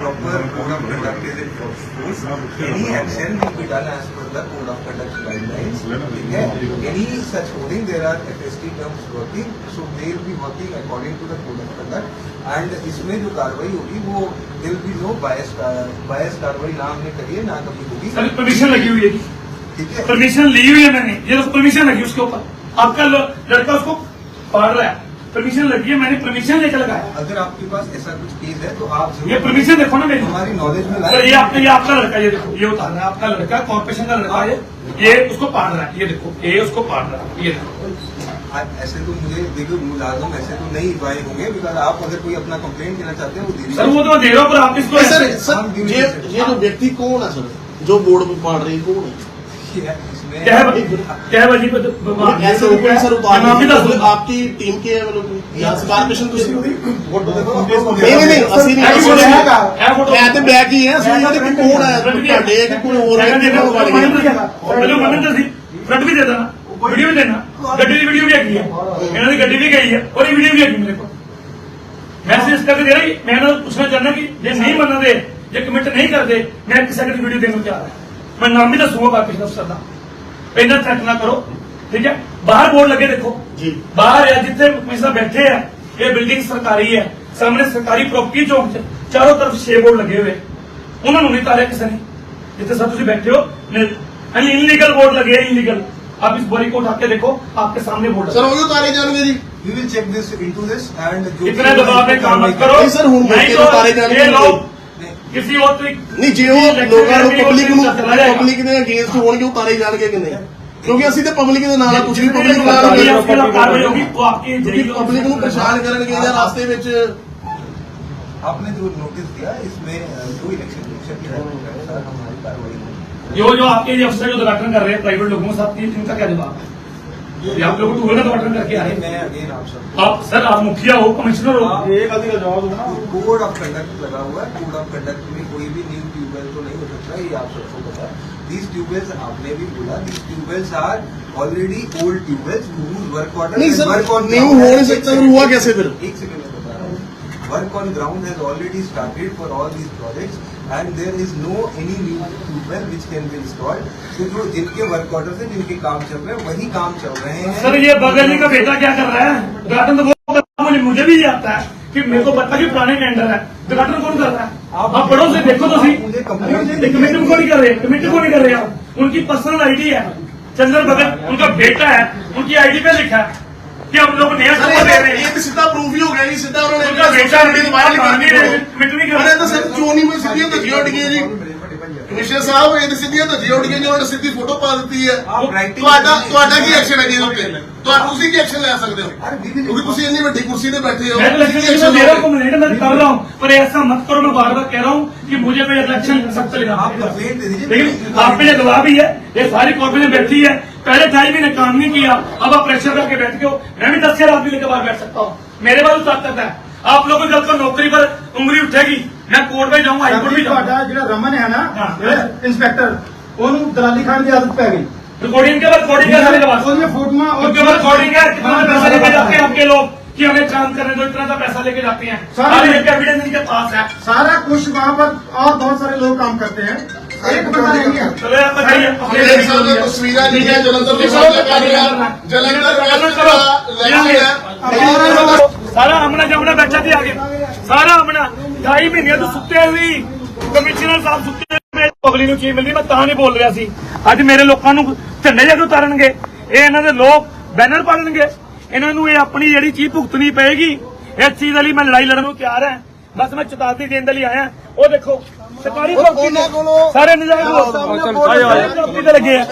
proper code of conduct is in force any action will be done as per the code of conduct guidelines ठीक है? Any such hoarding there are FST terms working so they will be working according to the code of conduct and इसमें जो कार्रवाई होगी वो will be no bias bias कार्रवाई ना हमने करी है ना कभी होगी। सर परमिशन लगी हुई है ठीक है? परमिशन ली हुई है मैंने। ये तो परमिशन लगी उसके ऊपर। आपका लड़का उसको पढ़ रहा है। परमिशन लगी है मैंने परमिशन लेकर लगाया। अगर आपके पास ऐसा कुछ केस है तो आप ज़रूर ये परमिशन देखो ना मेरी। हमारी नॉलेज में सर ये आपका ये आपका लड़का ये देखो ये उतार रहा है। आपका लड़का कॉर्पोरेशन का लड़का है। ये उसको पाड़ रहा है ये देखो ये उसको पाड़ रहा है ये देखो। आज ऐसे तो मुझे देखो मुलाजम ऐसे तो नहीं पाए होंगे बिकॉज़ आप अगर कोई अपना कंप्लेंट देना चाहते हैं वो दे सर वो तो दे रहा हूँ, पर आप इसको सर ये ये जो व्यक्ति कौन है सर? जो बोर्ड पे पढ़ रही है कौन है? क्या इसमें है क्या है वजी पे तो- ऐसे ऊपर सर उतार नाम भी दस दो। मतलब आपकी टीम के मतलब या कारपोरेशन ਤੁਸੀਂ ਨਹੀਂ नहीं ਨਹੀਂ ਨਹੀਂ ਅਸੀਂ ਨਹੀਂ ਇਹ ਅਸੀਂ ਫੋਟੋ ਨਹੀਂ ਹੈਗਾ, ਇਹ ਫੋਟੋ ਮੈਂ ਤੇ ਬੈਕ ਹੀ ਹੈ ਅਸੀਂ ਕਹਿੰਦੇ ਕਿ ਕੌਣ ਹੈ ਤੁਹਾਡੇ ਕਿ ਕੋਈ ਹੋਰ ਹੈ ਕਿ ਕੋਈ ਬਣ ਗਿਆ ਪਹਿਲਾਂ ਮੰਨਣ ਸੀ ਫਰੰਟ ਵੀ ਦੇ ਦੇਣਾ ਵੀਡੀਓ ਵੀ ਦੇਣਾ ਗੱਡੀ ਦੀ ਵੀਡੀਓ ਵੀ ਹੈਗੀ ਹੈ ਇਹਨਾਂ ਦੀ ਗੱਡੀ ਵੀ ਗਈ ਹੈ ਉਹਦੀ ਵੀਡੀਓ ਵੀ ਹੈਗੀ ਮੇਰੇ ਕੋਲ ਮੈਸੇਜ ਇਸ ਕਰਕੇ ਦੇ ਰਹੀ ਮੈਂ ਇਹਨਾਂ ਨੂੰ ਪੁੱਛਣਾ ਚਾਹੁੰਦਾ ਕਿ ਜੇ ਨਹੀਂ ਮੰਨਦੇ ਜੇ ਕਮਿਟ ਨਹੀਂ ਕਰਦੇ ਮੈਂ ਕਿਸੇ ਦੀ ਵੀਡੀਓ ਦੇਣ ਨੂੰ ਤਿਆਰ ਹਾਂ ਮੈਂ ਨਾਮ ਵੀ ਦੱਸੂਗਾ ਕਾਰਪੋਰੇਸ਼ਨ ਅਫਸਰ ਦਾ ਇਹਨਾਂ ਥ੍ਰੈਟ ਨਾ ਕਰੋ ਠੀਕ ਹੈ ਬਾਹਰ ਬੋਰਡ ਲੱਗੇ ਦੇਖੋ ਜੀ ਬਾਹਰ ਹੈ ਜਿੱਥੇ ਕਮਿਸ਼ਨਰ ਬੈਠੇ ਆ ਇਹ ਬਿਲਡਿੰਗ ਸਰਕਾਰੀ ਹੈ ਸਾਹਮਣੇ ਸਰਕਾਰੀ ਪ੍ਰਾਪਰਟੀ ਚੌਕ 'ਚ ਚਾਰੋਂ ਤਰਫ ਛੇ ਬੋਰਡ ਲੱਗੇ ਹੋਏ ਉਹਨਾਂ ਨੂੰ ਨਹੀਂ ਤਾਰਿਆ ਕਿਸੇ ਨੇ ਜਿੱਥੇ ਸਭ ਤੁਸੀਂ बैठे हो इलीगल बोर्ड लगे हैं इलीगल आप इस बोरी को उठा के देखो आपके सामने बोर्ड ਸਰ ਉਹ ਵੀ ਉਤਾਰੇ ਜਾਣਗੇ ਜੀ we will check this into this and जो इतने दबाव में काम मत करो नहीं, सर, हुन नहीं मौके तो पे तारे जाने ये के लोग लिए। किसी और तरीके ਨਹੀਂ ਜੇ ਉਹ ਲੋਕਾਂ ਨੂੰ ਪਬਲਿਕ ਨੂੰ ਪਬਲਿਕ ਦੇ ਅਗੇਂਸਟ ਹੋਣਗੇ ਉਤਾਰੇ ਜਾਣਗੇ ਕਿ ਨਹੀਂ ਕਿਉਂਕਿ ਅਸੀਂ ਤੇ ਪਬਲਿਕ ਦੇ ਨਾਲ ਆ ਤੁਸੀਂ ਵੀ ਪਬਲਿਕ ਨਾਲ कार्रवाई ਹੋ आपके खिलाफ कार्रवाई होगी वो आपकी ਕਿਉਂਕਿ जाएगी ਪਬਲਿਕ ਨੂੰ ਪਰੇਸ਼ਾਨ ਕਰਨਗੇ ਜਾਂ ਰਾਸਤੇ ਵਿੱਚ आपने जो नोटिस दिया इसमें अ, जो इलेक्शन कमीशन की राइट के अनुसार हमारी कार्रवाई होगी जो जो आपके ये अफसर जो उद्घाटन कर रहे हैं प्राइवेट लोगों के साथ ये इनका क्या जवाब है ये आप लोग का उद्घाटन करके आए मैं अगेन आप सब आप सर आप मुखिया हो कमिश्नर हो। ये गलती का जवाब दो ना। कोड ऑफ़ कंडक्ट लगा हुआ है। कोड ऑफ़ कंडक्ट में कोई भी न्यू ट्यूबवेल तो नहीं हो सकता ये आप सबको पता है। दीज ट्यूबवेल्स आपने भी बोला। These tubewells are already old tubewells work order नहीं सर न्यू हो नहीं सकता फिर हुआ कैसे फिर? एक सेकंड में बता रहा हूँ। Work on ground has already started for all these projects and there is no any new tubewell which can be installed तो जो जिनके वर्क ऑर्डर है जिनके काम चल रहे हैं वही काम चल रहे हैं। सर ये बगल का बेटा क्या कर रहा है? उद्घाटन तो वो मुझे मुझे भी आता है कि मेरे को पता कि पुराने टेंडर है। उद्घाटन कौन कर रहा है? आप पढ़ो से देखो तो सही। कमेटी को नहीं कर रहे कमेटी को नहीं कर रहे आप उनकी पर्सनल आईडी है। चंद्र भगत उनका बेटा है। उनकी आईडी पे लिखा है। कि हम लोग नया ਸਰ सफा दे रहे ਇਹ हैं ਤਾਂ ਸਿੱਧਾ ਪ੍ਰੂਫ ਹੀ ਹੋ ਗਿਆ ਜੀ ਸਿੱਧਾ ਉਹਨਾਂ ਨੇ उनका बेटा ਕਮੇਟੀ ਤੋਂ ਬਾਹਰ ਨਿਕਾਲ ਦਿੱਤਾ कमेटी नहीं कर ਉਹਨੇ ਤਾਂ रहा ਸਿਰ ਚੋਂ ਨਹੀਂ ਮੈਂ ਸਿੱਧੀਆਂ ਧੱਜੀਆਂ ਉੱਡ ਗਈਆਂ ਜੀ ਕਮਿਸ਼ਨਰ ਸਾਹਿਬ ਇਹ ਤਾਂ ਸਿੱਧੀਆਂ ਧੱਜੀਆਂ ਉੱਡ ਗਈਆਂ ਜੀ ਉਹਨਾਂ ਨੇ ਸਿੱਧੀ ਫੋਟੋ ਪਾ ਦਿੱਤੀ ਹੈ आप राइटिंग ਤੁਹਾਡਾ ਤੁਹਾਡਾ ਕੀ ਐਕਸ਼ਨ ਹੈ ਜੀ ਇਹਦੇ ਉੱਤੇ ਤੁਹਾਡਾ ਤੁਸੀਂ ਕੀ ਐਕਸ਼ਨ ਲੈ ਸਕਦੇ ਹੋ अरे we will- ਕਿਉਂਕਿ ਤੁਸੀਂ ਇੰਨੀ ਵੱਡੀ ਕੁਰਸੀ ਤੇ ਬੈਠੇ ਹੋ मैं तो ਤੁਸੀਂ इलेक्शन ਕੀ में दे रहा हूँ action कंप्लेंट मैं कर रहा हूँ पर ऐसा मत करो मैं बार बार कह रहा हूँ कि मुझे कोई इलेक्शन सख्त लेना आप कंप्लेंट दे दीजिए लेकिन आप पे ये गवाह भी है ये सारी कॉर्पोरेशन बैठी है पहले ढाई महीने काम नहीं किया अब आप प्रेशर करके बैठ गए मैं भी दस हज़ार आदमी लेकर बाहर बैठ सकता हूँ। मेरे पास तो उस ताकत है। आप लोगों जब गलत नौकरी पर उंगली उठेगी मैं कोर्ट में जाऊँगा हाईकोर्ट में जाऊँगा। जो रमन है ना हाँ। इंस्पेक्टर ओनू दलाली खान की आदत पै गई। रिकॉर्डिंग के बाद रिकॉर्डिंग उसके बाद रिकॉर्डिंग है कितना पैसा लेके जाते हैं आपके लोग कि हमें काम करने दो इतना सा पैसा लेके जाते हैं। सारा एविडेंस इनके पास है। सारा कुछ वहाँ पर और बहुत सारे लोग काम करते हैं। ਇੱਕ ਬੰਦਾ ਨਹੀਂ ਮਹੀਨਿਆਂ ਤੋਂ ਸੁੱਤੇ ਹੋਈ ਕਮਿਸ਼ਨਰ ਸਾਹਿਬ ਸੁੱਤੇ ਨੂੰ ਕੀ ਮਿਲਦੀ ਮੈਂ ਤਾਂ ਨਹੀਂ ਬੋਲ ਰਿਹਾ ਸੀ। ਅੱਜ ਮੇਰੇ ਲੋਕਾਂ ਨੂੰ ਝੰਡੇ ਜਾ ਕੇ ਇਹਨਾਂ ਦੇ ਲੋਕ ਬੈਨਰ ਪਾਲਣਗੇ। ਇਹਨਾਂ ਨੂੰ ਇਹ ਆਪਣੀ ਜਿਹੜੀ ਚੀਜ਼ ਭੁਗਤਣੀ ਪਏਗੀ ਇਸ ਚੀਜ਼ ਲਈ ਮੈਂ ਲੜਾਈ ਲੜਨ ਨੂੰ ਤਿਆਰ ਹਾਂ। ਬਸ ਮੈਂ ਚੇਤਾਵਨੀ ਦੇਣ ਦੇ ਲਈ ਆਇਆ। ਉਹ ਦੇਖੋ ਸਰਕਾਰੀ ਨੇ ਸਾਰੇ ਨਜ਼ਾਇਜ਼ ਲੋਕ ਆਏ ਆਏ ਤੇ ਲੱਗੇ ਆ।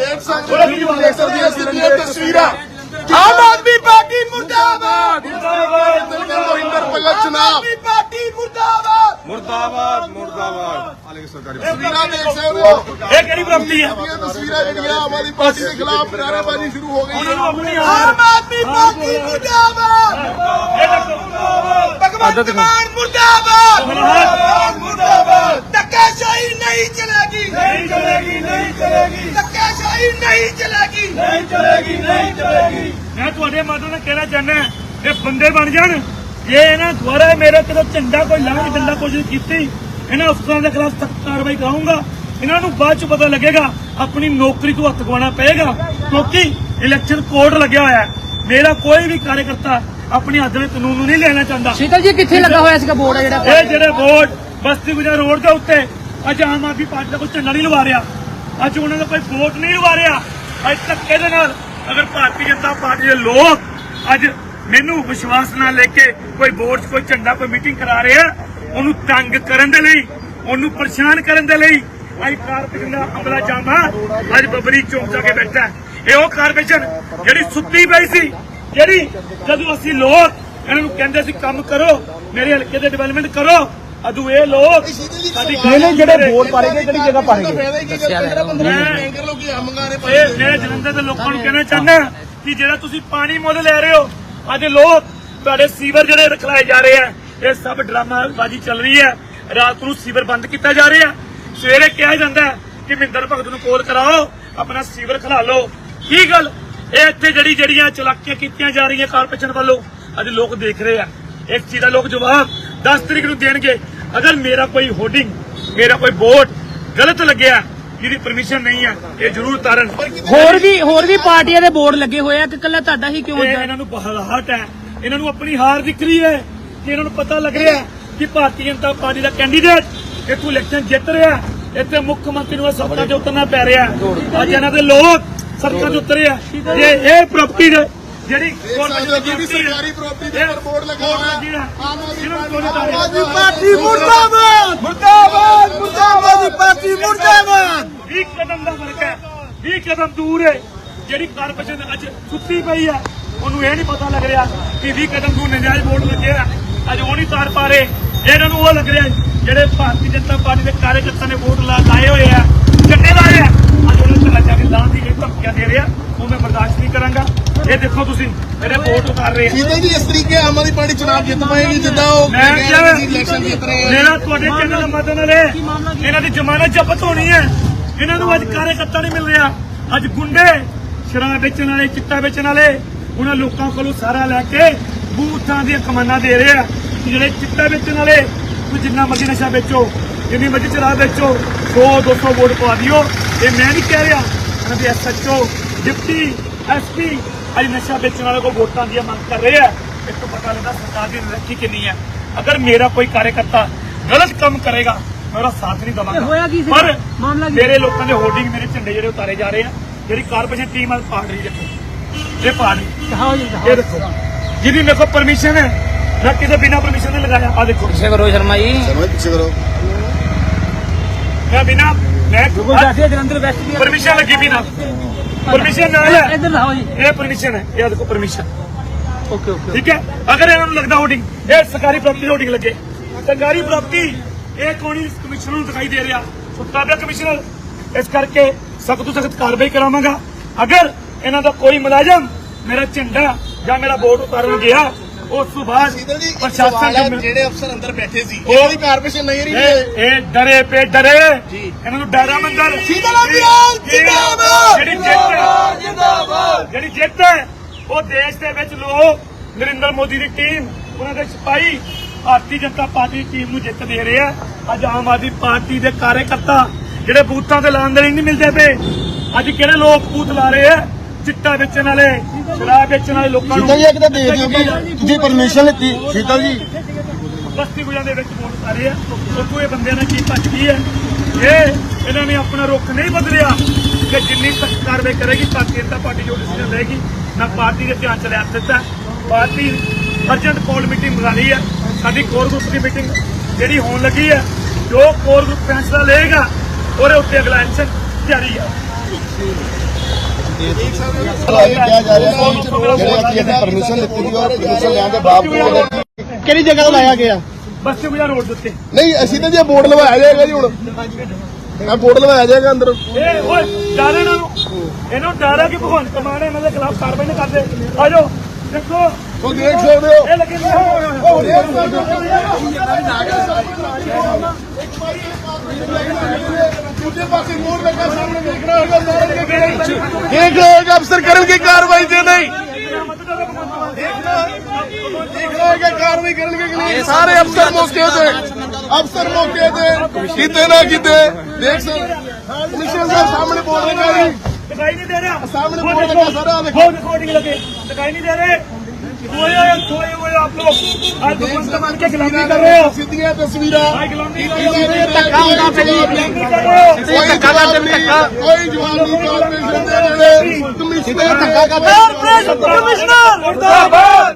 ਉਹਦਾ ਕੀ ਜਵਾਬ ਦੇਖ ਸਕਦੇ ਹੋ ਤਸਵੀਰਾਂ। ਆਮ ਆਦਮੀ ਪਾਰਟੀ ਮੁਰਦਾਬਾਦ। ਮੁਰਦਾਬਾਦ ਮਹਿੰਦਰ ਪੱਲਾ ਚਨਾਬ ਆਦਮੀ ਪਾਰਟੀ ਮੁਰਦਾਬਾਦ। ਮੁਰਦਾਬਾਦ ਮੁਰਦਾਬਾਦ। ਆਲੇ ਸਰਕਾਰੀ ਤਸਵੀਰਾਂ ਦੇਖ ਸਕਦੇ ਹੋ। ਇਹ ਕਿਹੜੀ ਬ੍ਰਹਮਤੀ ਹੈ? ਇਹ ਤਸਵੀਰਾਂ ਜਿਹੜੀਆਂ ਆਮ ਆਦਮੀ ਪਾਰਟੀ ਦੇ ਖਿਲਾਫ ਨਾਰਾਬਾਜ਼ੀ ਸ਼ੁਰੂ ਹੋ ਗਈ ਆਮ ਆਦਮੀ ਪਾਰਟੀ ਮੁਰਦਾਬਾਦ। ਭਗਵੰਤ ਮਾਨ ਮੁਰਦਾਬਾਦ। ਮੁਰਦਾਬਾਦ। ਧੱਕਾਸ਼ਾਹੀ ਨਹੀਂ ਚਲੇਗੀ। ਨਹੀਂ ਚਲੇਗੀ ਨਹੀਂ ਚਲੇਗੀ। ਧੱਕਾਸ਼ਾਹੀ ਨਹੀਂ ਚਲੇਗੀ। ਨਹੀਂ ਚਲੇਗੀ ਨਹੀਂ ਚਲੇਗੀ। ਮੈਂ ਤੁਹਾਡੇ ਮਾਧਿਅਮ ਨਾਲ ਕਹਿਣਾ ਚਾਹੁੰਦਾ ਇਹ ਬੰਦੇ ਬਣ ਜਾਣ ਜੇ ਇਹਨਾਂ ਦੁਆਰਾ ਮੇਰੇ ਕਿਤੇ ਝੰਡਾ ਕੋਈ ਲਾਉਣ ਦੀ ਕੋਸ਼ਿਸ਼ ਕੀਤੀ ਇਹਨਾਂ ਅਫਸਰਾਂ ਦੇ ਖਿਲਾਫ ਸਖਤ ਕਾਰਵਾਈ ਕਰਾਉਂਗਾ ਇਹਨਾਂ ਨੂੰ ਬਾਅਦ ਚ ਪਤਾ ਲੱਗੇਗਾ ਆਪਣੀ ਨੌਕਰੀ ਤੋਂ ਹੱਥ ਗਵਾਉਣਾ ਪਏਗਾ। ਕਿਉਂਕਿ ਇਲੈਕਸ਼ਨ ਕੋਡ ਲੱਗਿਆ ਹੋਇਆ ਹੈ। ਮੇਰਾ ਕੋਈ ਵੀ ਕਾਰਜਕਰਤਾ ਆਪਣੀ ਹੱਥ ਵਿੱਚ ਕਾਨੂੰਨ ਨੂੰ ਨਹੀਂ ਲੈਣਾ ਚਾਹੁੰਦਾ। ਸ਼ੀਤਲ ਜੀ ਕਿੱਥੇ ਲੱਗਾ ਹੋਇਆ ਸੀਗਾ ਬੋਰਡ ਜਿਹੜਾ? ਇਹ ਜਿਹੜੇ ਵੋਟ ਬਸਤੀ ਗੁਜਰ ਰੋਡ ਦੇ ਉੱਤੇ ਅੱਜ ਆਮ ਆਦਮੀ ਪਾਰਟੀ ਦਾ ਕੋਈ ਝੰਡਾ ਨਹੀਂ ਲਵਾ ਰਿਹਾ। ਅੱਜ ਉਹਨਾਂ ਦਾ ਕੋਈ ਵੋਟ ਨਹੀਂ ਲਵਾ ਰਿਹਾ। ਅੱਜ ਧੱਕੇ ਦੇ ਨਾਲ ਅਗਰ ਭਾਰਤੀ ਜਨਤਾ ਪਾਰਟੀ ਦੇ ਲੋਕ ਅੱਜ ਮੈਨੂੰ ਵਿਸ਼ਵਾਸ ਨਾਲ ਲੈ ਕੇ ਕੋਈ ਵੋਟ, ਕੋਈ ਝੰਡਾ, ਕੋਈ ਮੀਟਿੰਗ ਕਰਾ ਰਿਹਾ ਉਹਨੂੰ ਤੰਗ ਕਰਨ ਦੇ ਲਈ, ਉਹਨੂੰ ਪਰੇਸ਼ਾਨ ਕਰਨ ਦੇ ਲਈ ਅੱਜ ਕਾਰਪੋਰੇਸ਼ਨ ਦਾ ਅਮਲਾ ਜਾਮਾ ਅੱਜ ਬਬਰੀ ਚੌਂਕ ਜਾ ਕੇ ਬੈਠਾ ਇਹ ਉਹ ਕਾਰਪੋਰੇਸ਼ਨ ਜਿਹੜੀ ਸੁੱਤੀ ਪਈ ਸੀ, ਜਿਹੜੀ ਜਦੋਂ ਅਸੀਂ ਲੋਕ ਇਹਨਾਂ ਨੂੰ ਕਹਿੰਦੇ ਸੀ, ਕੰਮ ਕਰੋ, ਮੇਰੇ ਹਲਕੇ ਦੇ ਡਿਵੈਲਪਮੈਂਟ ਕਰੋ ਅਦੂ ਇਹ ਲੋਕ ਸਾਡੀ ਇਹਨੇ ਜਿਹੜੇ ਬੋਰਡ ਪਾੜੇਗੇ ਕਿਹੜੀ ਜਗ੍ਹਾ ਨੇ ਇਹ ਮੈਂ ਜਲੰਧਰ ਦੇ ਲੋਕਾਂ ਨੂੰ ਕਹਿਣਾ ਚਾਹੁੰਦਾ ਕਿ ਜਿਹੜਾ ਤੁਸੀਂ ਪਾਣੀ ਮੁੱਲ ਲੈ ਰਹੇ ਹੋ ਅੱਜ ਲੋਕ ਤੁਹਾਡੇ ਸੀਵਰ ਜਿਹੜੇ ਰਖਲਾਏ ਜਾ ਰਹੇ ਆ ਇਹ ਸਭ ਡਰਾਮਾਬਾਜ਼ੀ ਚੱਲ ਰਹੀ ਹੈ। ਰਾਤ ਨੂੰ ਸੀਵਰ ਬੰਦ ਕੀਤਾ ਜਾ ਰਿਹਾ। ਸਵੇਰੇ ਕਿਹਾ ਜਾਂਦਾ ਕਿ ਮਹਿੰਦਰ ਭਗਤ ਨੂੰ ਕੋਲ ਕਰਾਓ ਆਪਣਾ ਸੀਵਰ ਖਲਾ ਲਓ। ਕੀ ਗੱਲ? ਇਹ ਇੱਥੇ ਜਿਹੜੀ ਜਿਹੜੀਆਂ ਚਲਾਕੀਆਂ ਕੀਤੀਆਂ ਜਾ ਰਹੀਆਂ ਕਾਰਪੋਰੇਸ਼ਨ ਵੱਲੋਂ ਅੱਜ ਲੋਕ ਦੇਖ ਰਹੇ ਆ। ਇੱਕ ਚੀਜ਼ ਦਾ ਲੋਕ ਜਵਾਬ 10 ਤਰੀਕ ਨੂੰ ਦੇਣਗੇ। ਅਗਰ ਮੇਰਾ ਕੋਈ ਹੋਰਡਿੰਗ ਮੇਰਾ ਕੋਈ ਬੋਰਡ ਗਲਤ ਲੱਗਿਆ ਜਿਹਦੀ ਪਰਮਿਸ਼ਨ ਨਹੀਂ ਹੈ ਇਹ ਜ਼ਰੂਰ ਉਤਾਰਨ ਹੋਰ ਵੀ ਹੋਰ ਵੀ ਪਾਰਟੀਆਂ ਦੇ ਬੋਰਡ ਲੱਗੇ ਹੋਏ ਆ ਕਿ ਕੱਲਾ ਤੁਹਾਡਾ ਹੀ ਕਿਉਂ ਇਹ ਇਹਨਾਂ ਨੂੰ ਬਹਲਾਹਟ ਹੈ ਇਹਨਾਂ ਨੂੰ ਆਪਣੀ ਹਾਰ ਦਿਖ ਰਹੀ ਹੈ ਕਿ ਇਹਨਾਂ ਨੂੰ ਪਤਾ ਲੱਗ ਰਿਹਾ ਕਿ ਭਾਰਤੀ ਜਨਤਾ ਪਾਰਟੀ ਦਾ ਕੈਂਡੀਡੇਟ ਇੱਥੋਂ ਇਲੈਕਸ਼ਨ ਜਿੱਤ ਰਿਹਾ। ਇੱਥੇ ਮੁੱਖ ਮੰਤਰੀ ਨੂੰ ਇਹ ਸੜਕਾਂ 'ਤੇ ਉਤਰਨਾ ਪੈ ਰਿਹਾ। ਅੱਜ ਇਹਨਾਂ ਦੇ ਲੋਕ ਸੜਕਾਂ 'ਤੇ ਉਤਰੇ ਆ ਇਹ ਇਹ ਪ੍ਰਾਪਰਟੀ ਜਿਹੜੀ ਵੀ ਸਰਕਾਰੀ ਪ੍ਰਾਪਰਟੀ ਦੇ ਉੱਪਰ ਬੋਰਡ ਲੱਗਾ ਹੋਇਆ। ਹੈ। ਆਮ ਆਦਮੀ ਪਾਰਟੀ ਮੁਰਦਾਬਾਦ ਮੁਰਦਾਬਾਦ ਮੁਰਦਾਬਾਦ ਪਾਰਟੀ ਮੁਰਦਾਬਾਦ। 20 ਕਦਮ ਦਾ ਫ਼ਰਕ ਹੈ 20 ਕਦਮ ਦੂਰ ਹੈ। ਜਿਹੜੀ ਕਾਰਪੋਰੇਸ਼ਨ ਅੱਜ ਸੁੱਤੀ ਪਈ ਹੈ ਉਹਨੂੰ ਇਹ ਨਹੀਂ ਪਤਾ ਲੱਗ ਰਿਹਾ ਕਿ 20 ਕਦਮ ਦੂਰ ਨਜਾਇਜ਼ ਵੋਟ ਲੱਗੇ ਆ। ਅੱਜ ਉਹ ਨਹੀਂ ਤਾਰ ਪਾ ਰਹੇ। ਇਹਨਾਂ ਨੂੰ ਉਹ ਲੱਗ ਰਿਹਾ ਜਿਹੜੇ ਭਾਰਤੀ ਜਨਤਾ ਪਾਰਟੀ ਦੇ ਕਾਰਜਕਰਤਾ ਨੇ ਵੋਟ ਲਾਏ ਹੋਏ ਆ ਚੱਡੇ ਲਾਏ ਆ। ਅੱਜ ਉਹਨਾਂ ਨੂੰ ਲੱਗਾ ਕਿ ਲਾਂ ਦੀ ਧਮਕੀਆਂ ਦੇ ਰਿਹਾ ਉਹ ਮੈਂ ਬਰਦਾਸ਼ਤ ਨਹੀਂ ਕਰਾਂਗਾ। ਇਹ ਦੇਖੋ ਤੁਸੀਂ ਮੇਰੇ ਵੋਟ ਉਤਾਰ ਰਹੇ ਆ। ਸ਼ੀਤਲ ਜੀ ਇਸ ਤਰੀਕੇ ਆਮ ਆਦਮੀ ਪਾਰਟੀ ਚੁਣਾਵ ਜਿੱਤ ਪਾਏਗੀ ਜਿੱਦਾਂ ਉਹ ਮੈਂ ਕਹਿ ਰਹੇ ਸੀ ਇਲੈਕਸ਼ਨ ਜਿੱਤ ਰਹੇ ਆ। ਮੇਰਾ ਤੁਹਾਡੇ ਚੈਨਲ ਦਾ ਮਦਦ ਨਾਲ ਹੈ ਇਹਨਾਂ ਦੀ ਜ਼ਮਾਨਤ ਜ਼ਬਤ ਹੋਣੀ ਹੈ। ਇਹਨਾਂ ਨੂੰ ਅੱਜ ਕਾਰਜਕਰਤਾ ਨਹੀਂ ਮਿਲ ਰਿਹਾ। ਅੱਜ ਗੁੰਡੇ ਸ਼ਰਾਬ ਵੇਚਣ ਵਾਲੇ ਚਿੱਟਾ ਵੇਚਣ ਵਾਲੇ ਉਹਨਾਂ ਲੋਕਾਂ ਕੋਲੋਂ ਸਾਰਾ ਲੈ ਕੇ ਬੂਥਾਂ ਦੀਆਂ ਕਮਾਨਾਂ ਦੇ ਰਹੇ ਆ। ਜਿਹੜੇ ਚਿੱਟਾ ਵੇਚਣ ਵਾਲੇ ਤੁਸੀਂ ਜਿੰਨਾ ਮਰਜ਼ੀ ਨਸ਼ਾ ਵੇਚੋ ਜਿੰਨੀ ਮਰਜ਼ੀ ਸ਼ਰਾਬ ਵੇਚੋ 100 200 ਵੋਟ ਪਵਾ ਦਿਓ। ਇਹ ਮੈਂ ਨਹੀਂ ਕਹਿ ਰਿਹਾ। ਇਹਨਾਂ ਦੇ ਐਸਐਚਓ ਡਿਪਟੀ ਐਸਪੀ ਅੱਜ ਨਸ਼ਾ ਵੇਚਣ ਵਾਲੇ ਕੋਲ ਵੋਟਾਂ ਦੀਆਂ ਮੰਗ ਕਰ ਰਹੇ ਆ ਇਸ ਤੋਂ ਪਤਾ ਲੱਗਦਾ ਸਰਕਾਰ ਦੀ ਰੱਖੀ ਕਿੰਨੀ ਹੈ ਅਗਰ ਮੇਰਾ ਕੋਈ ਕਾਰਜਕਰਤਾ ਗਲਤ ਕੰਮ ਕਰੇਗਾ ਮੈਂ ਉਹਦਾ ਸਾਥ ਨਹੀਂ ਦਵਾਂਗਾ ਤੇ ਹੋਇਆ ਕੀ ਸੀ? ਪਰ ਮਾਮਲਾ ਕੀ? ਮੇਰੇ ਲੋਕਾਂ ਦੇ ਹੋਰਡਿੰਗ ਮੇਰੇ ਝੰਡੇ ਜਿਹੜੇ ਉਤਾਰੇ ਜਾ ਰਹੇ ਆ ਜਿਹੜੀ ਕਾਰਪੋਰੇਸ਼ਨ ਟੀਮ ਆ ਪਾੜ ਰਹੀ ਦੇਖੋ ਇਹ ਪਾੜ ਰਹੀ ਦਿਖਾਓ ਜੀ ਦਿਖਾਓ ਇਹ ਦੇਖੋ ਜਿਹਦੀ ਮੇਰੇ ਕੋਲ ਪਰਮਿਸ਼ਨ ਹੈ ਮੈਂ ਕਿਸੇ ਬਿਨਾ ਪਰਮਿਸ਼ਨ ਨਹੀਂ ਲਗਾਇਆ ਆ ਦੇਖੋ ਪਿੱਛੇ ਕਰੋ ਸ਼ਰਮਾ ਜੀ ਸਮਝ ਪਿੱਛੇ ਕਰੋ ਮੈਂ ਬਿਨਾ ਮੈਂ ਜਾਤੀ ਜਲੰਧਰ ਵੈਸਟ ਦੀ ਪਰਮਿਸ਼ਨ ਲੱਗੀ ਬਿਨਾ ਪਰਮਿਸ਼ਨ ਨਾਲ ਹੈ? ਇੱਧਰ ਦਿਖਾਓ ਜੀ। ਇਹ ਪਰਮਿਸ਼ਨ ਹੈ। ਇਹ ਦੇਖੋ ਪਰਮਿਸ਼ਨ ਓਕੇ ਓਕੇ ਠੀਕ ਹੈ? ਅਗਰ ਇਹਨਾਂ ਨੂੰ ਲੱਗਦਾ ਹੋਰਡਿੰਗ ਇਹ ਸਰਕਾਰੀ ਪ੍ਰਾਪਰਟੀ ਹੋਰਡਿੰਗ ਲੱਗੇ। ਸਰਕਾਰੀ ਪ੍ਰਾਪਰਟੀ ਇਹ ਕੋਣੀ ਕਮਿਸ਼ਨਰ ਨੂੰ ਦਿਖਾਈ ਦੇ ਰਿਹਾ। ਸੁੱਤਾ ਪਿਆ ਕਮਿਸ਼ਨਰ ਇਸ ਕਰਕੇ ਸਖਤ ਤੋਂ ਸਖਤ ਕਾਰਵਾਈ ਕਰਾਵਾਂਗਾ। ਅਗਰ ਇਹਨਾਂ ਦਾ ਕੋਈ ਮੁਲਾਜ਼ਮ ਮੇਰਾ ਝੰਡਾ ਜਾਂ ਮੇਰਾ ਵੋਟ ਉਤਾਰਨ ਗਿਆ ਉਸ ਤੋਂ ਬਾਅਦ ਪ੍ਰਸ਼ਾਸਨ ਜਿਹੜੇ ਅਫਸਰ ਅੰਦਰ ਬੈਠੇ ਸੀ ਉਹਨਾਂ ਦੀ ਕਾਰਪੋਰੇਸ਼ਨ ਨਹੀਂ ਰਹੀ ਇਹ ਡਰੇ ਪੇ ਡਰੇ। ਇਹਨਾਂ ਨੂੰ ਡਰਾ ਮੰਦਰ। ਸ਼ੀਤਲ ਜਿੰਦਾਬਾਦ! ਜਿਹੜੀ ਜਿੱਤ ਜਿੰਦਾਬਾਦ ਜਿਹੜੀ ਜਿੱਤ ਹੈ ਉਹ ਦੇਸ਼ ਦੇ ਵਿੱਚ ਲੋਕ ਨਰਿੰਦਰ ਮੋਦੀ ਦੀ ਟੀਮ ਉਹਨਾਂ ਦੇ ਸਿਪਾਹੀ ਭਾਰਤੀ ਜਨਤਾ ਪਾਰਟੀ ਦੀ ਟੀਮ ਨੂੰ ਜਿੱਤ ਦੇ ਰਹੇ ਆ। ਅੱਜ ਆਮ ਆਦਮੀ ਪਾਰਟੀ ਦੇ ਕਾਰਜਕਰਤਾ ਜਿਹੜੇ ਬੂਥਾਂ ਤੇ ਲਾਉਣ ਦੇ ਨਹੀਂ ਮਿਲਦੇ ਪਏ ਅੱਜ ਕਿਹੜੇ ਲੋਕ ਬੂਥ ਲਾ ਰਹੇ ਆ? ਚਿੱਟਾ ਵੇਚਣ ਵਾਲੇ ਸ਼ਰਾਬ ਵੇਚਣ ਵਾਲੇ ਲੋਕਾਂ ਨੂੰ ਸ਼ੀਤਲ ਜੀ ਇੱਕ ਤਾਂ ਦੇ ਦਿਓ ਕਿ ਤੁਸੀਂ ਪਰਮਿਸ਼ਨ ਲਿੱਤੀ। ਸ਼ੀਤਲ ਜੀ। ਬਸਤੀ ਗੁਜਰਾਂ ਦੇ ਵਿੱਚ ਵੋਟ ਪਾ ਰਹੇ ਆ। ਉੱਥੋਂ ਇਹ ਬੰਦਿਆਂ ਨੇ ਕੀ ਭੱਜ ਗਈ ਹੈ? ਇਹ ਇਹਨਾਂ ਨੇ ਆਪਣਾ ਰੁਖ ਨਹੀਂ ਬਦਲਿਆ। ਕਿ ਜਿੰਨੀ ਸਖਤ ਕਾਰਵਾਈ ਕਰੇਗੀ ਭਾਰਤੀ ਜਨਤਾ ਪਾਰਟੀ ਜੋ ਡਿਸੀਜਨ ਲਏਗੀ ਨਾ ਪਾਰਟੀ ਦੇ ਧਿਆਨ ਚ ਲਿਆ ਦਿੱਤਾ। ਪਾਰਟੀ ਅਰਜੈਂਟ ਕੋਲ ਮੀਟਿੰਗ ਬੁਲਾ ਲਈ ਹੈ। ਸਾਡੀ ਕੋਰ ਗਰੁੱਪ ਦੀ ਮੀਟਿੰਗ ਜਿਹੜੀ ਹੋਣ ਲੱਗੀ ਹੈ ਜੋ ਕੋਰ ਗਰੁੱਪ ਫੈਸਲਾ ਲਏਗਾ ਉਹਦੇ ਉੱਤੇ ਅਗਲਾ ਐਕਸ਼ਨ ਜਾਰੀ ਹੈ। ਪਰਮਿਸ਼ਨ ਲਿੱਤੀ ਸੀ ਔਰ ਪਰਮਿਸ਼ਨ ਲੈਣ ਦੇ ਬਾਵਜੂਦ ਕਿਹੜੀ ਜਗ੍ਹਾ ਤੋਂ ਲਾਇਆ ਗਿਆ? ਬਸਤੀ ਗੁਜਰਾਂ ਰੋਡ ਦੇ ਉੱਤੇ। ਨਹੀਂ ਅਸੀਂ ਤਾਂ ਜੇ ਬੋਰਡ ਲਵਾਇਆ ਜਾਏਗਾ ਜੀ ਹੁਣ। ਇਹ ਬੋਰਡ ਲਵਾਇਆ ਜਾਏਗਾ ਅੰਦਰ। ਇਹ ਓਏ ਡਰ ਇਹਨਾਂ ਨੂੰ। ਇਹਨੂੰ ਡਰ ਹੈ ਕਿ ਭਗਵੰਤ ਮਾਨ ਇਹਨਾਂ ਦੇ ਖਿਲਾਫ ਕਾਰਵਾਈ ਨਹੀਂ ਕਰਦੇ ਆਜੋ ਦੇਖੋ। ਸੋ ਦੇਖ ਸਕਦੇ ਹੋ। ਇਹ ਲੱਗੇ ਹੋ। ਰਿਹਾ ਦੂਜੇ ਪਾਸੇ ਮੋੜ ਲੱਗਾ ਸਾਹਮਣੇ ਦੇਖਣਾ ਹੋਗਾ ਮੋੜ ਕੇ ਗੇੜੇ ਦੇਖ ਲਓ ਕਿ ਅਫਸਰ ਕਰਨਗੇ ਕਾਰਵਾਈ ਜੇ ਨਹੀਂ? ਦੇਖ ਲਓ ਕਿ ਕਾਰਵਾਈ ਕਰਨਗੇ ਕਿ ਨਹੀਂ? ਸਾਰੇ ਅਫਸਰ ਮੌਕੇ ਤੇ। ਅਫਸਰ ਮੌਕੇ ਤੇ। ਕਿਤੇ ਨਾ ਕਿਤੇ। ਦੇਖ ਸਕਦੇ ਕਮਿਸ਼ਨਰ ਸਾਹਿਬ ਸਾਹਮਣੇ ਬੋਲ ਰਹੇ ਨੇ ਦਿਖਾਈ ਨਹੀਂ ਦੇ ਰਿਹਾ। ਸਾਹਮਣੇ ਬੋਲ ਰਿਹਾ ਸਾਰਾ। ਦੇਖੋ। ਰਿਕਾਰਡਿੰਗ ਲੱਗੇ। ਦਿਖਾਈ ਨਹੀਂ ਦੇ ਰਹੇ। ਸਿੱਧੀਆਂ ਤਸਵੀਰਾਂ। ਕੋਈ ਜਵਾਨੀ ਕਾਰਪੋਰੇਸ਼ਨ ਦੇ ਜਿਹੜੇ ਕਮਿਸ਼ਨਰ ਧੱਕਾ ਕਰਦੇ ਕਮਿਸ਼ਨਰ। ਮੁਰਦਾਬਾਦ